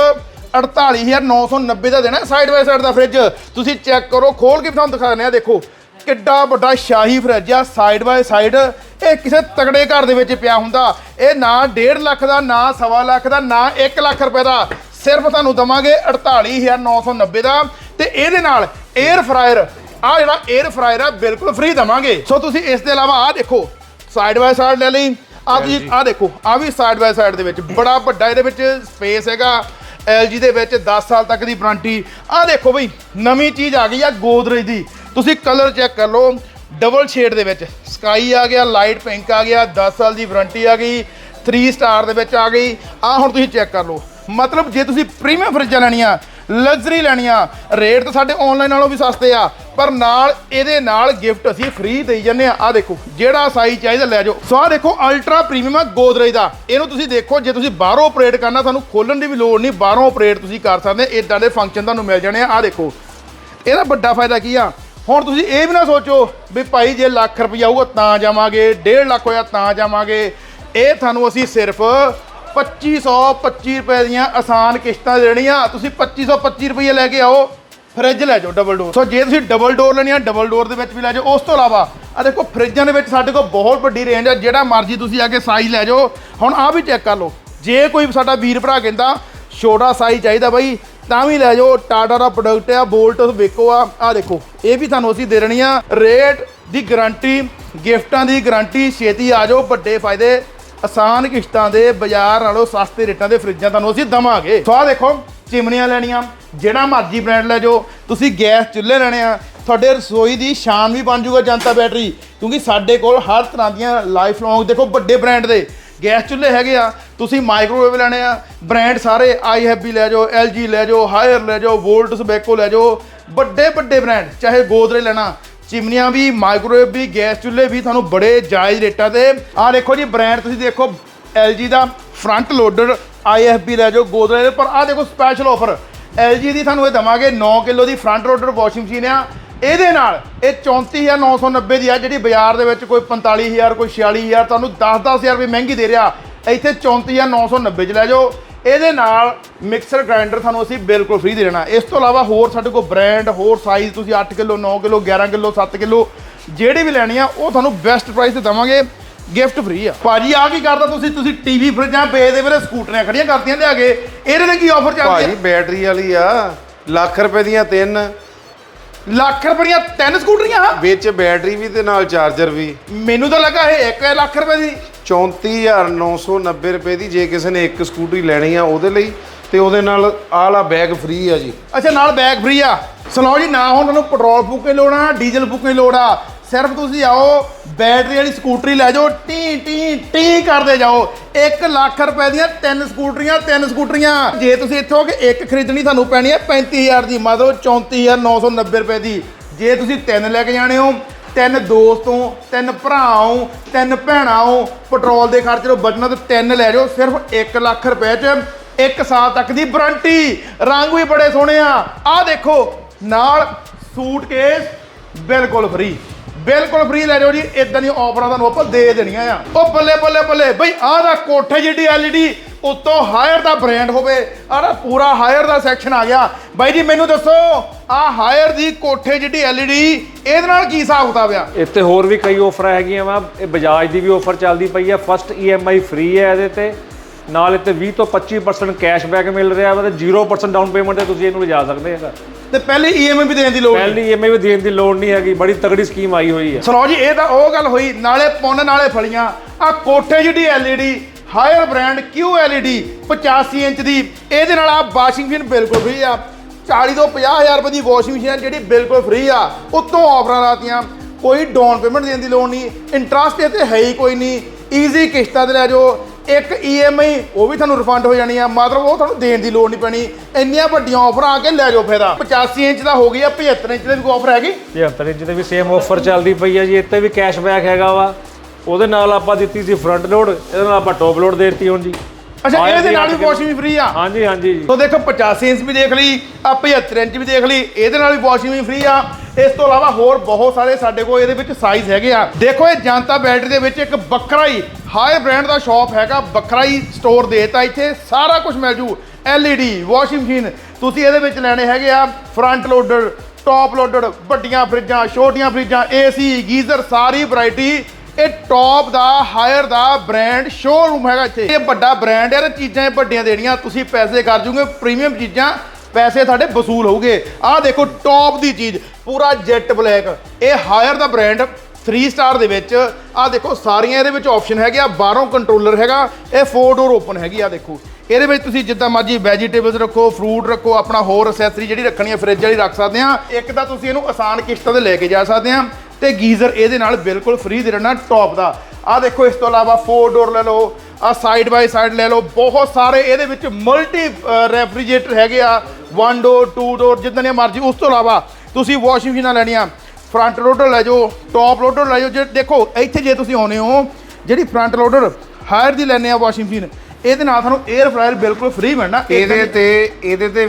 Speaker 1: 48990 ਦਾ ਦੇਣਾ ਸਾਈਡ ਬਾਈ ਸਾਈਡ ਦਾ ਫ੍ਰਿਜ ਤੁਸੀਂ ਚੈੱਕ ਕਰੋ, ਖੋਲ ਕੇ ਤੁਹਾਨੂੰ ਦਿਖਾ ਦਿੰਦੇ ਆ ਦੇਖੋ। ਕਿੱਡਾ ਵੱਡਾ ਸ਼ਾਹੀ ਫਰਿੱਜ ਆ ਸਾਈਡ ਬਾਈ ਸਾਈਡ ਇਹ ਕਿਸੇ ਤਗੜੇ ਘਰ ਦੇ ਵਿੱਚ ਪਿਆ ਹੁੰਦਾ। ਇਹ ਨਾ 1.5 ਲੱਖ ਦਾ, ਨਾ ਸਵਾ ਲੱਖ ਦਾ, ਨਾ 1 ਲੱਖ ਰੁਪਏ ਦਾ। ਸਿਰਫ ਤੁਹਾਨੂੰ ਦਵਾਂਗੇ 48990 ਦਾ। ਤੇ ਇਹਦੇ ਨਾਲ 에ਅਰ ਫਰਾਇਰ ਆ ਜਿਹੜਾ 에ਅਰ ਫਰਾਇਰ ਆ, ਬਿਲਕੁਲ ਫ੍ਰੀ ਦਵਾਂਗੇ। ਸੋ ਤੁਸੀਂ ਇਸ ਦੇ ਇਲਾਵਾ ਆ ਦੇਖੋ ਸਾਈਡ ਬਾਈ ਸਾਈਡ ਲੈ ਲਈ। ਆ ਤੁਸੀਂ ਆ ਦੇਖੋ ਆ ਵੀ ਸਾਈਡ ਬਾਈ ਸਾਈਡ ਦੇ ਵਿੱਚ ਬੜਾ ਵੱਡਾ ਇਹਦੇ ਵਿੱਚ ਸਪੇਸ ਹੈਗਾ। LG ਦੇ ਵਿੱਚ 10 ਸਾਲ ਤੱਕ ਦੀ ਵਾਰੰਟੀ ਆ ਦੇਖੋ ਬਈ ਨਵੀਂ ਚੀਜ਼ ਆ ਗਈ ਆ ਗੋਦਰੇਜ ਦੀ। ਤੁਸੀਂ ਕਲਰ ਚੈੱਕ ਕਰ ਲਓ ਡਬਲ ਸ਼ੇਡ ਦੇ ਵਿੱਚ। ਸਕਾਈ ਆ ਗਿਆ ਲਾਈਟ ਪਿੰਕ ਆ ਗਿਆ 10 ਸਾਲ ਦੀ ਵਾਰੰਟੀ ਆ ਗਈ 3 ਸਟਾਰ ਦੇ ਵਿੱਚ ਆ ਗਈ। ਆ ਹੁਣ ਤੁਸੀਂ ਚੈੱਕ ਕਰ ਲਓ। ਮਤਲਬ ਜੇ ਤੁਸੀਂ ਪ੍ਰੀਮੀਅਮ ਫਰਿੱਜਾਂ ਲੈਣੀਆਂ ਲਗਜ਼ਰੀ ਲੈਣੀਆਂ ਰੇਟ ਤਾਂ ਸਾਡੇ ਆਨਲਾਈਨ ਨਾਲੋਂ ਵੀ ਸਸਤੇ ਆ। ਪਰ ਨਾਲ ਇਹਦੇ ਨਾਲ ਗਿਫਟ ਅਸੀਂ ਫ੍ਰੀ ਦੇਈ ਜਾਂਦੇ ਆ ਆ ਦੇਖੋ, ਜਿਹੜਾ ਸਾਈਜ਼ ਚਾਹੀਦਾ ਲੈ ਜਾਓ। ਸੋ ਆ ਦੇਖੋ ਅਲਟਰਾ ਪ੍ਰੀਮੀਅਮ ਆ ਗੋਦਰੇਜ ਦਾ। ਇਹਨੂੰ ਤੁਸੀਂ ਦੇਖੋ, ਜੇ ਤੁਸੀਂ ਬਾਹਰੋਂ ਆਪਰੇਟ ਕਰਨਾ, ਤੁਹਾਨੂੰ ਖੋਲਣ ਦੀ ਵੀ ਲੋੜ ਨਹੀਂ। ਬਾਹਰੋਂ ਆਪਰੇਟ ਤੁਸੀਂ ਕਰ ਸਕਦੇ ਇਦਾਂ ਦੇ ਫੰਕਸ਼ਨ ਤੁਹਾਨੂੰ ਮਿਲ ਜਾਣੇ ਆ। ਆ ਦੇਖੋ, ਇਹਦਾ ਵੱਡਾ ਫਾਇਦਾ ਕੀ ਆ? ਹੁਣ ਤੁਸੀਂ ਇਹ ਵੀ ਨਾ ਸੋਚੋ ਵੀ ਭਾਈ ਜੇ ਲੱਖ ਰੁਪਈਆ ਆਊਗਾ ਤਾਂ ਜਾਵਾਂਗੇ 1.5 ਲੱਖ ਹੋਇਆ ਤਾਂ ਜਾਵਾਂਗੇ। ਇਹ ਤੁਹਾਨੂੰ ਅਸੀਂ ਸਿਰਫ 2525 ਰੁਪਏ ਦੀਆਂ ਆਸਾਨ ਕਿਸ਼ਤਾਂ ਦੇਣੀਆਂ। ਤੁਸੀਂ 2525 ਰੁਪਏ ਲੈ ਕੇ ਆਓ। ਫ੍ਰਿਜ ਲੈ ਜਾਓ ਡਬਲ ਡੋਰ ਸੋ ਜੇ ਤੁਸੀਂ ਡਬਲ ਡੋਰ ਲੈਣੀ ਆ ਡਬਲ ਡੋਰ ਦੇ ਵਿੱਚ ਵੀ ਲੈ ਜਾਓ। ਉਸ ਤੋਂ ਇਲਾਵਾ ਆ ਦੇਖੋ, ਫ੍ਰਿਜਾਂ ਦੇ ਵਿੱਚ ਸਾਡੇ ਕੋਲ ਬਹੁਤ ਵੱਡੀ ਰੇਂਜ ਆ। ਜਿਹੜਾ ਮਰਜ਼ੀ ਤੁਸੀਂ ਆ ਕੇ ਸਾਈਜ਼ ਲੈ ਜਾਓ। ਹੁਣ ਆ ਵੀ ਚੈੱਕ ਕਰ ਲਓ। ਜੇ ਕੋਈ ਸਾਡਾ ਵੀਰ ਭਰਾ ਕਹਿੰਦਾ, ਛੋਟਾ ਸਾਈਜ਼ ਚਾਹੀਦਾ ਬਾਈ, ਤਾਂ ਵੀ ਲੈ ਜਾਓ। ਟਾਟਾ ਦਾ ਪ੍ਰੋਡਕਟ ਆ ਬੋਲਟ ਵੇਖੋ ਆ। ਆ ਦੇਖੋ, ਇਹ ਵੀ ਤੁਹਾਨੂੰ ਅਸੀਂ ਦੇ ਦੇਣੀ ਆ। ਰੇਟ ਦੀ ਗਾਰੰਟੀ ਗਿਫਟਾਂ ਦੀ ਗਾਰੰਟੀ ਛੇਤੀ ਆ ਜਾਓ। ਵੱਡੇ ਫਾਇਦੇ, ਆਸਾਨ ਕਿਸ਼ਤਾਂ ਦੇ, ਬਾਜ਼ਾਰ ਨਾਲੋਂ ਸਸਤੇ ਰੇਟਾਂ ਦੇ ਫਰਿੱਜਾਂ ਤੁਹਾਨੂੰ ਅਸੀਂ ਦਵਾਂਗੇ। ਸੋ ਆ ਦੇਖੋ ਚਿਮਨੀਆਂ ਲੈਣੀਆਂ, ਜਿਹੜਾ ਮਰਜ਼ੀ ਬ੍ਰਾਂਡ ਲੈ ਜਾਓ, ਤੁਸੀਂ ਗੈਸ ਚੁੱਲ੍ਹੇ ਲੈਣੇ ਆ, ਤੁਹਾਡੇ ਰਸੋਈ ਦੀ ਸ਼ਾਨ ਵੀ ਬਣ ਜਾਊਗਾ ਜਨਤਾ ਬੈਟਰੀ, ਕਿਉਂਕਿ ਸਾਡੇ ਕੋਲ ਹਰ ਤਰ੍ਹਾਂ ਦੀਆਂ ਲਾਈਫ ਲੌਂਗ ਦੇਖੋ ਵੱਡੇ ਬ੍ਰਾਂਡ ਦੇ, ਗੈਸ ਚੁੱਲ੍ਹੇ ਹੈਗੇ ਆ, ਤੁਸੀਂ ਮਾਈਕ੍ਰੋਵੇਵ ਲੈਣੇ ਆ ਬ੍ਰਾਂਡ ਸਾਰੇ ਆਈ ਹੈਵੀ ਲੈ ਜਾਓ LG ਲੈ ਜਾਓ, ਹਾਇਰ ਲੈ ਜਾਓ ਵੋਲਟਸ ਬੈਕੋ ਲੈ ਜਾਓ, ਵੱਡੇ ਵੱਡੇ ਬ੍ਰਾਂਡ ਚਾਹੇ ਗੋਦਰੇ ਲੈਣਾ, ਚਿਮਨੀਆਂ ਵੀ ਮਾਈਕ੍ਰੋਵੇਵ ਵੀ, ਗੈਸ ਚੁੱਲ੍ਹੇ ਵੀ ਤੁਹਾਨੂੰ ਬੜੇ ਜਾਇਜ਼ ਰੇਟਾਂ ਤੇ, ਆਹ ਦੇਖੋ ਜੀ ਬ੍ਰਾਂਡ ਤੁਸੀਂ ਦੇਖੋ LG ਦਾ ਫਰੰਟ ਲੋਡਰ IFB ਲੈ ਜਾਓ ਗੋਦਰੇ ਦੇ ਪਰ ਆਹ ਦੇਖੋ ਸਪੈਸ਼ਲ ਆਫਰ LG ਦੀ ਤੁਹਾਨੂੰ ਇਹ ਦਵਾਂਗੇ 9 ਕਿਲੋ ਦੀ ਫਰੰਟ ਰੋਡਰ ਵਾਸ਼ਿੰਗ ਮਸ਼ੀਨ ਆ। ਇਹਦੇ ਨਾਲ ਇਹ 34990 ਦੀ ਆ, ਜਿਹੜੀ ਬਾਜ਼ਾਰ ਦੇ ਵਿੱਚ ਕੋਈ 45000 ਕੋਈ 46000 ਤੁਹਾਨੂੰ 10-10000 ਰੁਪਏ ਮਹਿੰਗੀ ਦੇ ਰਿਹਾ। ਇੱਥੇ 34990 ਚ ਲੈ ਜਾਓ। ਇਹਦੇ ਨਾਲ ਮਿਕਸਰ ਗ੍ਰਾਈਂਡਰ ਤੁਹਾਨੂੰ ਅਸੀਂ ਬਿਲਕੁਲ ਫ੍ਰੀ ਦੇ ਦੇਣਾ। ਇਸ ਤੋਂ ਇਲਾਵਾ ਹੋਰ ਸਾਡੇ ਕੋਲ ਬ੍ਰਾਂਡ ਹੋਰ ਸਾਈਜ਼ ਤੁਸੀਂ 8 ਕਿਲੋ 9 ਕਿਲੋ 11 ਕਿਲੋ 7 ਕਿਲੋ, ਜਿਹੜੇ ਵੀ ਲੈਣੀ ਆ, ਉਹ ਤੁਹਾਨੂੰ ਬੈਸਟ ਪ੍ਰਾਈਸ ਤੇ ਦਵਾਂਗੇ। ਗਿਫਟ ਫ੍ਰੀ ਆ। ਭਾਜੀ ਆ ਕੀ ਕਰਦਾ ਤੁਸੀਂ? ਤੁਸੀਂ ਟੀਵੀ ਫਰਿੱਜਾਂ ਵੇਚਦੇ ਵੀਰੇ ਸਕੂਟਰੀਆਂ ਖੜੀਆਂ ਕਰਤੀਆਂ ਲਿਆ ਕੇ ਇਹਦੇ ਤੇ ਕੀ ਆਫਰ ਚੱਲਦੀ
Speaker 2: ਭਾਜੀ ਬੈਟਰੀ ਵਾਲੀ ਆ। ਲੱਖ ਰੁਪਏ ਦੀਆਂ ਤਿੰਨ।
Speaker 1: ਲੱਖ ਰੁਪਏ ਦੀਆਂ ਤਿੰਨ ਸਕੂਟਰੀਆਂ?
Speaker 2: ਵਿੱਚ ਬੈਟਰੀ ਵੀ ਤੇ ਨਾਲ ਚਾਰਜਰ ਵੀ।
Speaker 1: ਮੈਨੂੰ ਤਾਂ ਲੱਗਾ ਇਹ 1 ਲੱਖ ਰੁਪਏ ਦੀ।
Speaker 2: 34990 ਰੁਪਏ ਦੀ ਜੇ ਕਿਸੇ ਨੇ ਇੱਕ ਸਕੂਟਰੀ ਲੈਣੀ ਆ ਉਹਦੇ ਲਈ ਤੇ ਉਹਦੇ ਨਾਲ ਆਲਾ ਬੈਗ ਫ੍ਰੀ ਆ ਜੀ।
Speaker 1: ਅੱਛਾ ਨਾਲ ਬੈਗ ਫ੍ਰੀ ਆ। ਸੁਣਾਓ ਜੀ ਨਾ ਹੁਣ ਤੁਹਾਨੂੰ ਪੈਟਰੋਲ ਫੂਕ ਕੇ ਲੋੜ ਆ ਡੀਜ਼ਲ ਫੂਕ ਲੋੜ ਆ ਸਿਰਫ ਤੁਸੀਂ ਆਓ, ਬੈਟਰੀ ਵਾਲੀ ਸਕੂਟਰੀ ਲੈ ਜਾਓ, ਟੀ ਟੀ ਟੀ ਕਰਦੇ ਜਾਓ। 1 ਲੱਖ ਰੁਪਏ ਦੀਆਂ ਤਿੰਨ ਸਕੂਟਰੀਆਂ ਤਿੰਨ ਸਕੂਟਰੀਆਂ। ਜੇ ਤੁਸੀਂ ਇੱਥੋਂ ਕਿ ਇੱਕ ਖਰੀਦਣੀ ਤੁਹਾਨੂੰ ਪੈਣੀ ਹੈ 35000 ਦੀ। ਮਤਲਬ 34990 ਰੁਪਏ ਦੀ। ਜੇ ਤੁਸੀਂ ਤਿੰਨ ਲੈ ਕੇ ਜਾਣੇ ਹੋ, ਤਿੰਨ ਦੋਸਤੋਂ ਤਿੰਨ ਭਰਾਓ ਤਿੰਨ ਭੈਣਾਓ ਪੈਟਰੋਲ ਦੇ ਖਰਚੇ ਤੋਂ ਬਚਣਾ ਤੇ ਤਿੰਨ ਲੈ ਜਾਓ, ਸਿਰਫ 1 ਲੱਖ ਰੁਪਏ 'ਚ ਇੱਕ ਸਾਲ ਤੱਕ ਦੀ ਵਾਰੰਟੀ। ਰੰਗ ਵੀ ਬੜੇ ਸੋਹਣੇ ਆ। ਆਹ ਦੇਖੋ, ਨਾਲ ਸੂਟਕੇਸ ਬਿਲਕੁਲ ਫ੍ਰੀ ਬਿਲਕੁਲ ਫ੍ਰੀ ਲੈ ਜਾਓ ਜੀ ਇਦਾਂ ਦੀਆਂ ਆਫਰਾਂ ਤੁਹਾਨੂੰ ਆਪਾਂ ਦੇ ਦੇਣੀਆਂ ਆ। ਉਹ ਬੱਲੇ ਬੱਲੇ ਬੱਲੇ, ਬਈ ਆਹ ਦਾ ਕੋਠੇ ਜਿੱਡੀ ਐਲਈਡੀ ਉੱਤੋਂ ਹਾਇਰ ਦਾ ਬ੍ਰਾਂਡ ਹੋਵੇ, ਆਹ ਪੂਰਾ ਹਾਇਰ ਦਾ ਸੈਕਸ਼ਨ ਆ ਗਿਆ। ਬਾਈ ਜੀ, ਮੈਨੂੰ ਦੱਸੋ, ਆਹ ਹਾਇਰ ਦੀ ਕੋਠੇ ਜਿੱਡੀ ਐਲਈਡੀ ਇਹਦੇ ਨਾਲ ਕੀ ਹਿਸਾਬ ਕਿਤਾਬ ਆ?
Speaker 3: ਇੱਥੇ ਹੋਰ ਵੀ ਕਈ ਆਫਰਾਂ ਹੈਗੀਆਂ ਵਾ, ਇਹ ਬਜਾਜ ਦੀ ਵੀ ਆਫਰ ਚੱਲਦੀ ਪਈ ਆ ਫਸਟ EMI ਫ੍ਰੀ ਹੈ ਇਹਦੇ ਤੇ। ਨਾਲ ਇੱਥੇ 20 ਤੋਂ 25% ਕੈਸ਼ਬੈਕ ਮਿਲ ਰਿਹਾ ਵਾ ਤੇ 0% ਡਾਊਨ ਪੇਮੈਂਟ ਤੇ ਤੁਸੀਂ ਇਹਨੂੰ ਲਿਜਾ ਸਕਦੇ ਹੈਗਾ
Speaker 1: ਤੇ ਪਹਿਲੇ ਈਐਮਆਈ ਵੀ ਦੇਣ ਦੀ ਲੋੜ
Speaker 3: ਪਹਿਲੀ EMI ਵੀ ਦੇਣ ਦੀ ਲੋੜ ਨਹੀਂ ਹੈਗੀ ਬੜੀ ਤਗੜੀ ਸਕੀਮ ਆਈ ਹੋਈ ਹੈ।
Speaker 1: ਸੁਣੋ ਜੀ ਇਹ ਤਾਂ ਉਹ ਗੱਲ ਹੋਈ ਨਾਲੇ ਪੁੰਨ ਨਾਲੇ ਫਲੀਆਂ। ਆ ਕੋਠੇ ਜਿਹੜੀ LED Haier brand Q LED 85 inch ਦੀ ਇਹਦੇ ਨਾਲ ਆ ਵਾਸ਼ਿੰਗ ਮਸ਼ੀਨ ਬਿਲਕੁਲ ਫ੍ਰੀ ਆ। 40 ਤੋਂ 50000 ਰੁਪਏ ਦੀ ਵਾਸ਼ਿੰਗ ਮਸ਼ੀਨ ਆ ਜਿਹੜੀ ਬਿਲਕੁਲ ਫ੍ਰੀ ਆ। ਉੱਤੋਂ ਆਫਰਾਂ ਲਾਤੀਆਂ ਕੋਈ ਡਾਊਨ ਪੇਮੈਂਟ ਦੇਣ ਦੀ ਲੋੜ ਨਹੀਂ। ਇੰਟਰਸਟ ਇਹ ਤੇ ਹੈ ਹੀ ਕੋਈ ਨਹੀਂ। ਈਜ਼ੀ ਕਿਸ਼ਤਾਂ ਤੇ ਲੈ ਜਾਓ ਇੱਕ EMI ਉਹ ਵੀ ਤੁਹਾਨੂੰ ਰਿਫੰਡ ਹੋ ਜਾਣੀ ਆ। ਮਤਲਬ ਉਹ ਤੁਹਾਨੂੰ ਦੇਣ ਦੀ ਲੋੜ ਨਹੀਂ ਪੈਣੀ। ਇੰਨੀਆਂ ਵੱਡੀਆਂ ਆਫਰਾਂ ਆ ਕੇ ਲੈ ਜਾਓ ਫਾਇਦਾ 85 ਇੰਚ ਦਾ ਹੋ ਗਈ ਆ 75 ਇੰਚ ਦੀ ਵੀ ਕੋਈ ਆਫਰ ਹੈਗੀ?
Speaker 3: 75 ਇੰਚ ਤੇ ਵੀ ਸੇਮ ਆਫਰ ਚੱਲਦੀ ਪਈ ਹੈ ਜੀ। ਇੱਥੇ ਵੀ ਕੈਸ਼ਬੈਕ ਹੈਗਾ ਵਾ। ਉਹਦੇ ਨਾਲ ਆਪਾਂ ਦਿੱਤੀ ਸੀ ਫਰੰਟ ਲੋਡ ਇਹਦੇ ਨਾਲ ਆਪਾਂ ਟੌਪ ਲੋਡ ਦੇ ਦਿੱਤੀ ਹੁਣ ਜੀ।
Speaker 1: ਅੱਛਾ ਇਹਦੇ ਨਾਲ ਵੀ ਵਾਸ਼ਿੰਗ ਫ੍ਰੀ ਆ?
Speaker 3: ਹਾਂਜੀ ਹਾਂਜੀ ਜੀ।
Speaker 1: ਤੋ ਦੇਖੋ 85 ਇੰਚ ਵੀ ਦੇਖ ਲਈ ਆ 75 ਇੰਚ ਵੀ ਦੇਖ ਲਈ ਇਹਦੇ ਨਾਲ ਵੀ ਵਾਸ਼ਿੰਗ ਵੀ ਫ੍ਰੀ ਆ। ਇਸ ਤੋਂ ਇਲਾਵਾ ਹੋਰ ਬਹੁਤ ਸਾਰੇ ਸਾਡੇ ਕੋਲ ਇਹਦੇ ਵਿੱਚ ਸਾਈਜ਼ ਹੈਗੇ ਆ। ਦੇਖੋ ਇਹ ਜਨਤਾ ਬੈਟਰੀ ਦੇ ਵਿੱਚ ਇੱਕ ਵੱਖਰਾ ਹੀ ਹਾਈ ਬ੍ਰਾਂਡ ਦਾ ਸ਼ਾਪ ਹੈਗਾ, ਵੱਖਰਾ ਹੀ ਸਟੋਰ ਦੇਤਾ। ਇੱਥੇ ਸਾਰਾ ਕੁਝ ਮਿਲ ਜੂ। LED ਵਾਸ਼ਿੰਗ ਮਸ਼ੀਨ ਤੁਸੀਂ ਇਹਦੇ ਵਿੱਚ ਲੈਣੇ ਹੈਗੇ ਆ ਫਰੰਟ ਲੋਡਰ ਟੌਪ ਲੋਡਰ ਵੱਡੀਆਂ ਫਰਿੱਜਾਂ ਛੋਟੀਆਂ ਫਰਿੱਜਾਂ AC ਗੀਜ਼ਰ ਸਾਰੀ ਵੈਰਾਈਟੀ ਇਹ ਟੌਪ ਦਾ ਹਾਇਰ ਦਾ ਬ੍ਰਾਂਡ ਸ਼ੋਰੂਮ ਹੈਗਾ ਇੱਥੇ। ਇਹ ਵੱਡਾ ਬ੍ਰਾਂਡ ਹੈ ਤੇ ਚੀਜ਼ਾਂ ਇਹ ਵੱਡੀਆਂ ਦੇਣੀਆਂ। ਤੁਸੀਂ ਪੈਸੇ ਕਰ ਜੂਗੇ ਪ੍ਰੀਮੀਅਮ ਚੀਜ਼ਾਂ ਪੈਸੇ ਤੁਹਾਡੇ ਵਸੂਲ ਹੋਊਗੇ। ਆਹ ਦੇਖੋ ਟੌਪ ਦੀ ਚੀਜ਼, ਪੂਰਾ ਜੈਟ ਬਲੈਕ ਇਹ ਹਾਇਰ ਦਾ ਬ੍ਰਾਂਡ 3 ਸਟਾਰ ਦੇ ਵਿੱਚ। ਆਹ ਦੇਖੋ, ਸਾਰੀਆਂ ਇਹਦੇ ਵਿੱਚ ਆਪਸ਼ਨ ਹੈਗੇ ਆ। ਬਾਹਰੋਂ ਕੰਟਰੋਲਰ ਹੈਗਾ, ਇਹ 4 ਡੋਰ ਓਪਨ ਹੈਗੀ ਆ, ਦੇਖੋ। ਇਹਦੇ ਵਿੱਚ ਤੁਸੀਂ ਜਿੱਦਾਂ ਮਰਜ਼ੀ ਵੈਜੀਟੇਬਲਸ ਰੱਖੋ ਫਰੂਟ ਰੱਖੋ, ਆਪਣਾ ਹੋਰ ਅਸੈਸਰੀ ਜਿਹੜੀ ਰੱਖਣੀ ਹੈ ਫ੍ਰਿਜ ਵਾਲੀ ਰੱਖ ਸਕਦੇ ਆ। ਇੱਕ ਤਾਂ ਤੁਸੀਂ ਇਹਨੂੰ ਆਸਾਨ ਕਿਸ਼ਤਾਂ ਤੇ ਲੈ ਕੇ ਜਾ ਸਕਦੇ ਆ ਤੇ ਗੀਜ਼ਰ ਇਹਦੇ ਨਾਲ ਬਿਲਕੁਲ ਫ੍ਰੀ ਦੇ ਰਹਿਣਾ ਟੌਪ ਦਾ। ਆ ਦੇਖੋ, ਇਸ ਤੋਂ ਇਲਾਵਾ 4 ਡੋਰ ਲੈ ਲਓ ਆ ਸਾਈਡ ਬਾਈ ਸਾਈਡ ਲੈ ਲਓ। ਬਹੁਤ ਸਾਰੇ ਇਹਦੇ ਵਿੱਚ ਮਲਟੀ ਰੈਫਰੀਜਰੇਟਰ ਹੈਗੇ ਆ। 1 ਡੋਰ 2 ਡੋਰ ਜਿੱਦਾਂ ਦੀਆਂ ਮਰਜ਼ੀ। ਉਸ ਤੋਂ ਇਲਾਵਾ ਤੁਸੀਂ ਵਾਸ਼ਿੰਗ ਮਸ਼ੀਨਾਂ ਲੈਣੀਆਂ ਫਰੰਟ ਲੋਡਰ ਲੈ ਜਾਓ ਟੌਪ ਲੋਡਰ ਲੈ ਜਾਓ। ਜੇ ਦੇਖੋ ਇੱਥੇ ਜੇ ਤੁਸੀਂ ਆਉਨੇ ਹੋ ਜਿਹੜੀ ਫਰੰਟ ਲੋਡਰ ਹਾਇਰ ਦੀ ਲੈਣੇ ਆ ਵਾਸ਼ਿੰਗ ਮਸ਼ੀਨ ਇਹਦੇ ਨਾਲ ਤੁਹਾਨੂੰ 에ਅਰ ਫਰਾਇਰ ਬਿਲਕੁਲ ਫ੍ਰੀ ਮਿਲਣਾ।
Speaker 2: ਇਹਦੇ ਤੇ ਇਹਦੇ ਤੇ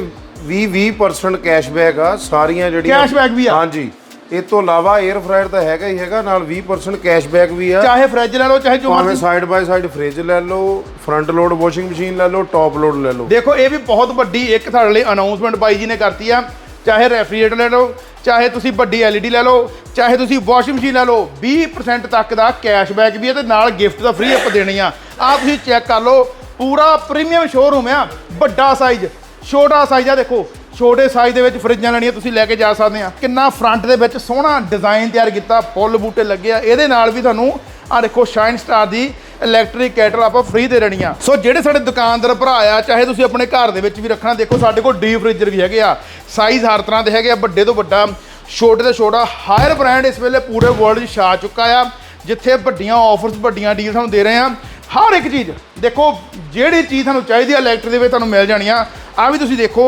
Speaker 2: 20 20% ਕੈਸ਼ਬੈਕ ਆ ਸਾਰੀਆਂ ਜਿਹੜੀਆਂ
Speaker 1: Cashback ਵੀ ਆ।
Speaker 2: ਹਾਂਜੀ। ਇਹ ਤੋਂ ਇਲਾਵਾ 에ਅਰ ਫਰਾਇਰ ਤਾਂ ਹੈਗਾ ਹੀ ਹੈਗਾ ਨਾਲ 20% ਕੈਸ਼ਬੈਕ ਵੀ ਆ।
Speaker 1: ਚਾਹੇ ਫ੍ਰਿਜ ਲੈ ਲਓ ਚਾਹੇ ਜੋ
Speaker 2: ਭਾਵੇਂ
Speaker 1: ਮਰਜ਼ੀ
Speaker 2: ਸਾਈਡ ਬਾਈ ਸਾਈਡ ਫ੍ਰਿਜ ਲੈ ਲਓ ਫਰੰਟ ਲੋਡ ਵਾਸ਼ਿੰਗ ਮਸ਼ੀਨ ਲੈ ਲਓ ਟੌਪ ਲੋਡ ਲੈ ਲਓ।
Speaker 1: ਦੇਖੋ ਇਹ ਵੀ ਬਹੁਤ ਵੱਡੀ ਇੱਕ ਤੁਹਾਡੇ ਲਈ ਅਨਾਉਂਸਮੈਂਟ ਬਾਈ ਜੀ ਨੇ ਕਰਤੀ ਆ। ਚਾਹੇ ਰੈਫਰੀਜਰੇਟਰ ਲੈ ਲਓ ਚਾਹੇ ਤੁਸੀਂ ਵੱਡੀ LED ਲੈ ਲਓ ਚਾਹੇ ਤੁਸੀਂ ਵਾਸ਼ਿੰਗ ਮਸ਼ੀਨ ਲੈ ਲਓ 20% ਤੱਕ ਦਾ ਕੈਸ਼ਬੈਕ ਵੀ ਹੈ ਤੇ ਨਾਲ ਗਿਫਟ ਦਾ ਫ੍ਰੀ ਆਪਾਂ ਦੇਣੀ ਆ। ਆ ਤੁਸੀਂ ਚੈੱਕ ਕਰ ਲਓ ਪੂਰਾ ਪ੍ਰੀਮੀਅਮ ਸ਼ੋਰੂਮ ਆ ਵੱਡਾ ਸਾਈਜ਼ ਛੋਟਾ ਸਾਈਜ਼ ਆ ਦੇਖੋ। ਛੋਟੇ ਸਾਈਜ਼ ਦੇ ਵਿੱਚ ਫਰਿੱਜਾਂ ਲੈਣੀਆਂ ਤੁਸੀਂ ਲੈ ਕੇ ਜਾ ਸਕਦੇ ਆ। ਕਿੰਨਾ ਫਰੰਟ ਦੇ ਵਿੱਚ ਸੋਹਣਾ ਡਿਜ਼ਾਈਨ ਤਿਆਰ ਕੀਤਾ, ਫੁੱਲ ਬੂਟੇ ਲੱਗੇ ਆ। ਇਹਦੇ ਨਾਲ ਵੀ ਤੁਹਾਨੂੰ ਆ ਦੇਖੋ ਸ਼ਾਈਨ ਸਟਾਰ ਦੀ ਇਲੈਕਟ੍ਰਿਕ ਕੈਟਲ ਆਪਾਂ ਫ੍ਰੀ ਦੇ ਰਹਿਣੀ ਆ। ਸੋ ਜਿਹੜੇ ਸਾਡੇ ਦੁਕਾਨਦਾਰ ਭਰਾ ਆ, ਚਾਹੇ ਤੁਸੀਂ ਆਪਣੇ ਘਰ ਦੇ ਵਿੱਚ ਵੀ ਰੱਖਣਾ, ਦੇਖੋ ਸਾਡੇ ਕੋਲ ਡੀਪ ਫ੍ਰੀਜ਼ਰ ਵੀ ਹੈਗੇ ਆ। ਸਾਈਜ਼ ਹਰ ਤਰ੍ਹਾਂ ਦੇ ਹੈਗੇ ਆ, ਵੱਡੇ ਤੋਂ ਵੱਡਾ, ਛੋਟੇ ਤੋਂ ਛੋਟਾ ਹਾਇਰ ਬ੍ਰਾਂਡ ਇਸ ਵੇਲੇ ਪੂਰੇ ਵਰਲਡ 'ਚ ਛਾ ਚੁੱਕਾ ਆ। ਜਿੱਥੇ ਵੱਡੀਆਂ ਆਫਰਸ ਵੱਡੀਆਂ ਡੀਲ ਤੁਹਾਨੂੰ ਦੇ ਰਹੇ ਆ। ਹਰ ਇੱਕ ਚੀਜ਼ ਦੇਖੋ, ਜਿਹੜੀ ਚੀਜ਼ ਤੁਹਾਨੂੰ ਚਾਹੀਦੀ ਆ ਇਲੈਕਟ੍ਰਿਕ ਦੇ ਵਿੱਚ ਤੁਹਾਨੂੰ ਮਿਲ ਜਾਣੀ ਆ। ਆ ਵੀ ਤੁਸੀਂ ਦੇਖੋ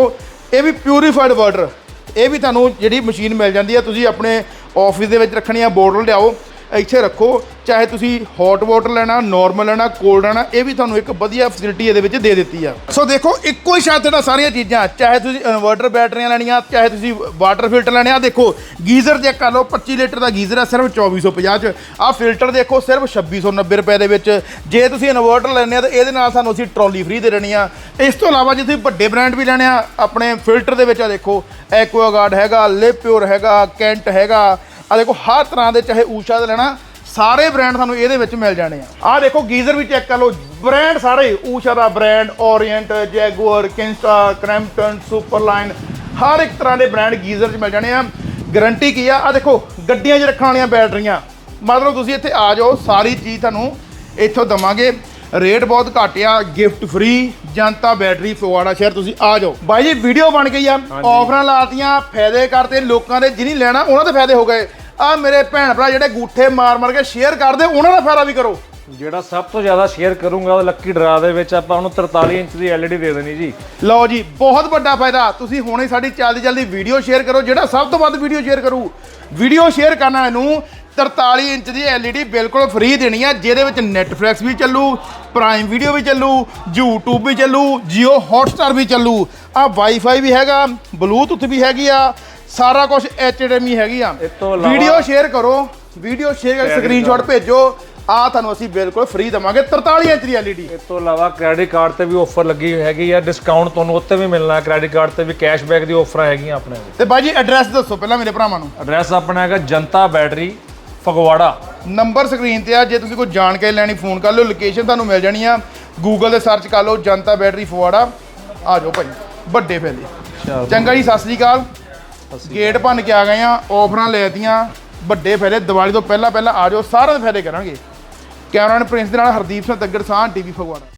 Speaker 1: ਇਹ ਵੀ ਪਿਊਰੀਫਾਈਡ ਵਾਟਰ ਇਹ ਵੀ ਤੁਹਾਨੂੰ ਜਿਹੜੀ ਮਸ਼ੀਨ ਮਿਲ ਜਾਂਦੀ ਆ, ਤੁਸੀਂ ਆਪਣੇ ਆਫਿਸ ਦੇ ਵਿੱਚ ਰੱਖਣੀ ਆ ਬੋਟਲ ਲਿਆਓ। ਇੱਥੇ ਰੱਖੋ, ਚਾਹੇ ਤੁਸੀਂ ਹੌਟ ਵਾਟਰ ਲੈਣਾ ਨਾਰਮਲ ਲੈਣਾ ਕੋਲਡ ਲੈਣਾ, ਇਹ ਵੀ ਤੁਹਾਨੂੰ ਇੱਕ ਵਧੀਆ ਫੈਸਿਲਿਟੀ ਇਹਦੇ ਵਿੱਚ ਦੇ ਦਿੱਤੀ ਆ। ਸੋ ਦੇਖੋ, ਇੱਕੋ ਹੀ ਛੱਤ ਹੇਠਾਂ ਸਾਰੀਆਂ ਚੀਜ਼ਾਂ, ਚਾਹੇ ਤੁਸੀਂ ਇਨਵਰਟਰ ਬੈਟਰੀਆਂ ਲੈਣੀਆਂ, ਚਾਹੇ ਤੁਸੀਂ ਵਾਟਰ ਫਿਲਟਰ ਲੈਣੇ ਆ ਦੇਖੋ, ਗੀਜ਼ਰ ਚੈੱਕ ਕਰ ਲਓ 25 ਲੀਟਰ ਦਾ ਗੀਜ਼ਰ ਆ, ਸਿਰਫ 2450 ਚ। ਆ ਫਿਲਟਰ ਦੇਖੋ, ਸਿਰਫ 2690 ਰੁਪਏ ਦੇ ਵਿੱਚ। ਜੇ ਤੁਸੀਂ ਇਨਵਰਟਰ ਲੈਣੇ ਆ, ਤਾਂ ਇਹਦੇ ਨਾਲ ਸਾਨੂੰ ਅਸੀਂ ਟਰਾਲੀ ਫ੍ਰੀ ਦੇ ਦੇਣੀ ਆ। ਇਸ ਤੋਂ ਇਲਾਵਾ ਜੇ ਤੁਸੀਂ ਵੱਡੇ ਬ੍ਰਾਂਡ ਵੀ ਲੈਣੇ ਆ, ਆਪਣੇ ਫਿਲਟਰ ਦੇ ਵਿੱਚ ਆ ਦੇਖੋ ਐਕੁਆਗਾਰਡ ਹੈਗਾ ਲਿਪਿਓਰ ਹੈਗਾ ਕੈਂਟ ਹੈਗਾ ਆ ਦੇਖੋ ਹਰ ਤਰ੍ਹਾਂ ਦੇ ਚਾਹੇ ਊਸ਼ਾ ਦਾ ਲੈਣਾ ਸਾਰੇ ਬ੍ਰਾਂਡ ਤੁਹਾਨੂੰ ਇਹਦੇ ਵਿੱਚ ਮਿਲ ਜਾਣੇ ਆ। ਆਹ ਦੇਖੋ ਗੀਜ਼ਰ ਵੀ ਚੈੱਕ ਕਰ ਲਓ ਬ੍ਰਾਂਡ ਸਾਰੇ ਊਸ਼ਾ ਦਾ brand Orient Jaguar Kenstar Crompton ਸੁਪਰਲਾਈਨ ਹਰ ਇੱਕ ਤਰ੍ਹਾਂ ਦੇ ਬ੍ਰਾਂਡ ਗੀਜ਼ਰ 'ਚ ਮਿਲ ਜਾਣੇ ਆ। ਗਾਰੰਟੀ ਕੀ ਆ? ਆ ਦੇਖੋ ਗੱਡੀਆਂ 'ਚ ਰੱਖਣ ਵਾਲੀਆਂ ਬੈਟਰੀਆਂ ਮਤਲਬ ਤੁਸੀਂ ਇੱਥੇ ਆ ਜਾਓ ਸਾਰੀ ਚੀਜ਼ ਤੁਹਾਨੂੰ ਇੱਥੋਂ ਦਵਾਂਗੇ। ਰੇਟ ਬਹੁਤ ਘੱਟ ਆ gift free Janta Battery Phagwara ਸ਼ਹਿਰ ਤੁਸੀਂ ਆ ਜਾਓ। ਬਾਈ ਜੀ ਵੀਡੀਓ ਬਣ ਗਈ ਆ। ਆਫਰਾਂ ਲਾਤੀਆਂ ਫਾਇਦੇ ਕਰਤੇ ਲੋਕਾਂ ਦੇ ਜਿਹਨੀ ਲੈਣਾ ਉਹਨਾਂ ਦੇ ਫਾਇਦੇ ਹੋ ਗਏ। ਆ ਮੇਰੇ ਭੈਣ ਭਰਾ ਜਿਹੜੇ ਗੂਠੇ ਮਾਰ ਮਾਰ ਕੇ ਸ਼ੇਅਰ ਕਰਦੇ ਉਹਨਾਂ ਦਾ ਫਾਇਦਾ ਵੀ ਕਰੋ।
Speaker 3: ਜਿਹੜਾ ਸਭ ਤੋਂ ਜ਼ਿਆਦਾ ਸ਼ੇਅਰ ਕਰੂੰਗਾ ਉਹ ਲੱਕੀ ਡਰਾ ਦੇ ਵਿੱਚ ਆਪਾਂ ਉਹਨੂੰ 43 ਇੰਚ ਦੀ LED ਦੇ ਦੇਣੀ ਜੀ।
Speaker 1: ਲਓ ਜੀ ਬਹੁਤ ਵੱਡਾ ਫਾਇਦਾ। ਤੁਸੀਂ ਹੁਣੇ ਸਾਡੀ ਜਲਦੀ ਜਲਦੀ ਵੀਡੀਓ ਸ਼ੇਅਰ ਕਰੋ ਜਿਹੜਾ ਸਭ ਤੋਂ ਵੱਧ ਵੀਡੀਓ ਸ਼ੇਅਰ ਕਰੂ। ਵੀਡੀਓ ਸ਼ੇਅਰ ਕਰਨ ਵਾਲੇ ਨੂੰ 43 ਇੰਚ ਦੀ LED ਬਿਲਕੁਲ ਫ੍ਰੀ ਦੇਣੀ ਆ ਜਿਹਦੇ ਵਿੱਚ Netflix ਵੀ ਚੱਲੂ ਪ੍ਰਾਈਮ ਵੀਡੀਓ ਵੀ ਚੱਲੂ YouTube ਵੀ ਚੱਲੂ Jio Hotstar ਵੀ ਚੱਲੂ। ਆ Wi-Fi ਵੀ ਹੈਗਾ Bluetooth ਵੀ ਹੈਗੀ ਆ ਸਾਰਾ ਕੁਝ HDMI ਹੈਗੀ ਆ।
Speaker 3: ਇਹ ਤੋਂ ਇਲਾਵਾ-
Speaker 1: ਵੀਡੀਓ ਸ਼ੇਅਰ ਕਰੋ ਵੀਡੀਓ ਸ਼ੇਅਰ ਕਰਕੇ ਸਕਰੀਨਸ਼ਾਟ ਭੇਜੋ। ਆ ਤੁਹਾਨੂੰ ਅਸੀਂ ਬਿਲਕੁਲ ਫ੍ਰੀ ਦਵਾਂਗੇ 43 ਇੰਚ ਦੀ LED
Speaker 3: ਇਸ ਤੋਂ ਇਲਾਵਾ ਕ੍ਰੈਡਿਟ ਕਾਰਡ ਤੇ ਵੀ ਆਫਰ ਲੱਗੀ ਹੋਈ ਹੈਗੀ ਆ ਡਿਸਕਾਊਂਟ ਤੁਹਾਨੂੰ ਉੱਤੇ ਵੀ ਮਿਲਣਾ ਹੈ ਕ੍ਰੈਡਿਟ ਕਾਰਡ ਤੇ ਵੀ ਕੈਸ਼ਬੈਕ ਦੀ ਆਫਰਾਂ ਹੈਗੀਆਂ ਆਪਣੇ
Speaker 1: ਤੇ ਬਾਈ ਜੀ ਐਡਰੈਸ ਦੱਸੋ ਪਹਿਲਾਂ ਮੇਰੇ ਭਰਾਵਾਂ ਨੂੰ।
Speaker 3: ਐਡਰੈਸ ਆਪਣਾ ਹੈਗਾ Janta Battery Phagwara.
Speaker 1: Number screen ਤੇ ਆ ਜੇ ਤੁਸੀਂ ਕੋਈ ਜਾਣਕਾਰੀ ਲੈਣੀ ਫੋਨ ਕਰ ਲਓ ਲੋਕੇਸ਼ਨ ਤੁਹਾਨੂੰ ਮਿਲ ਜਾਣੀ ਆ। ਗੂਗਲ ਤੇ ਸਰਚ ਕਰ ਲਓ ਜਨਤਾ ਬੈਟਰੀ ਫਵਾੜਾ ਆ ਜਾਓ ਭਾਈ ਵੱਡੇ ਫਾਇਦੇ। ਚੰਗਾ ਜੀ ਸਤਿ ਸ੍ਰੀ ਅਕਾਲ। ਗੇਟ ਭੰਨ ਕੇ ਆ ਗਏ ਆ ਆਫਰਾਂ ਲੈਤੀਆਂ ਵੱਡੇ ਫਾਇਦੇ, ਦੀਵਾਲੀ ਤੋਂ ਪਹਿਲਾਂ ਪਹਿਲਾਂ ਆ ਜਾਓ, ਸਾਰਿਆਂ ਦੇ ਫਾਇਦੇ ਕਰਾਂਗੇ। ਕੈਮਰਾਮੈਨ ਪ੍ਰਿੰਸ ਦੇ ਨਾਲ ਹਰਦੀਪ ਸਿੰਘ, ਤੱਗੜ ਸਾਹ ਟੀਵੀ ਫਗਵਾੜਾ।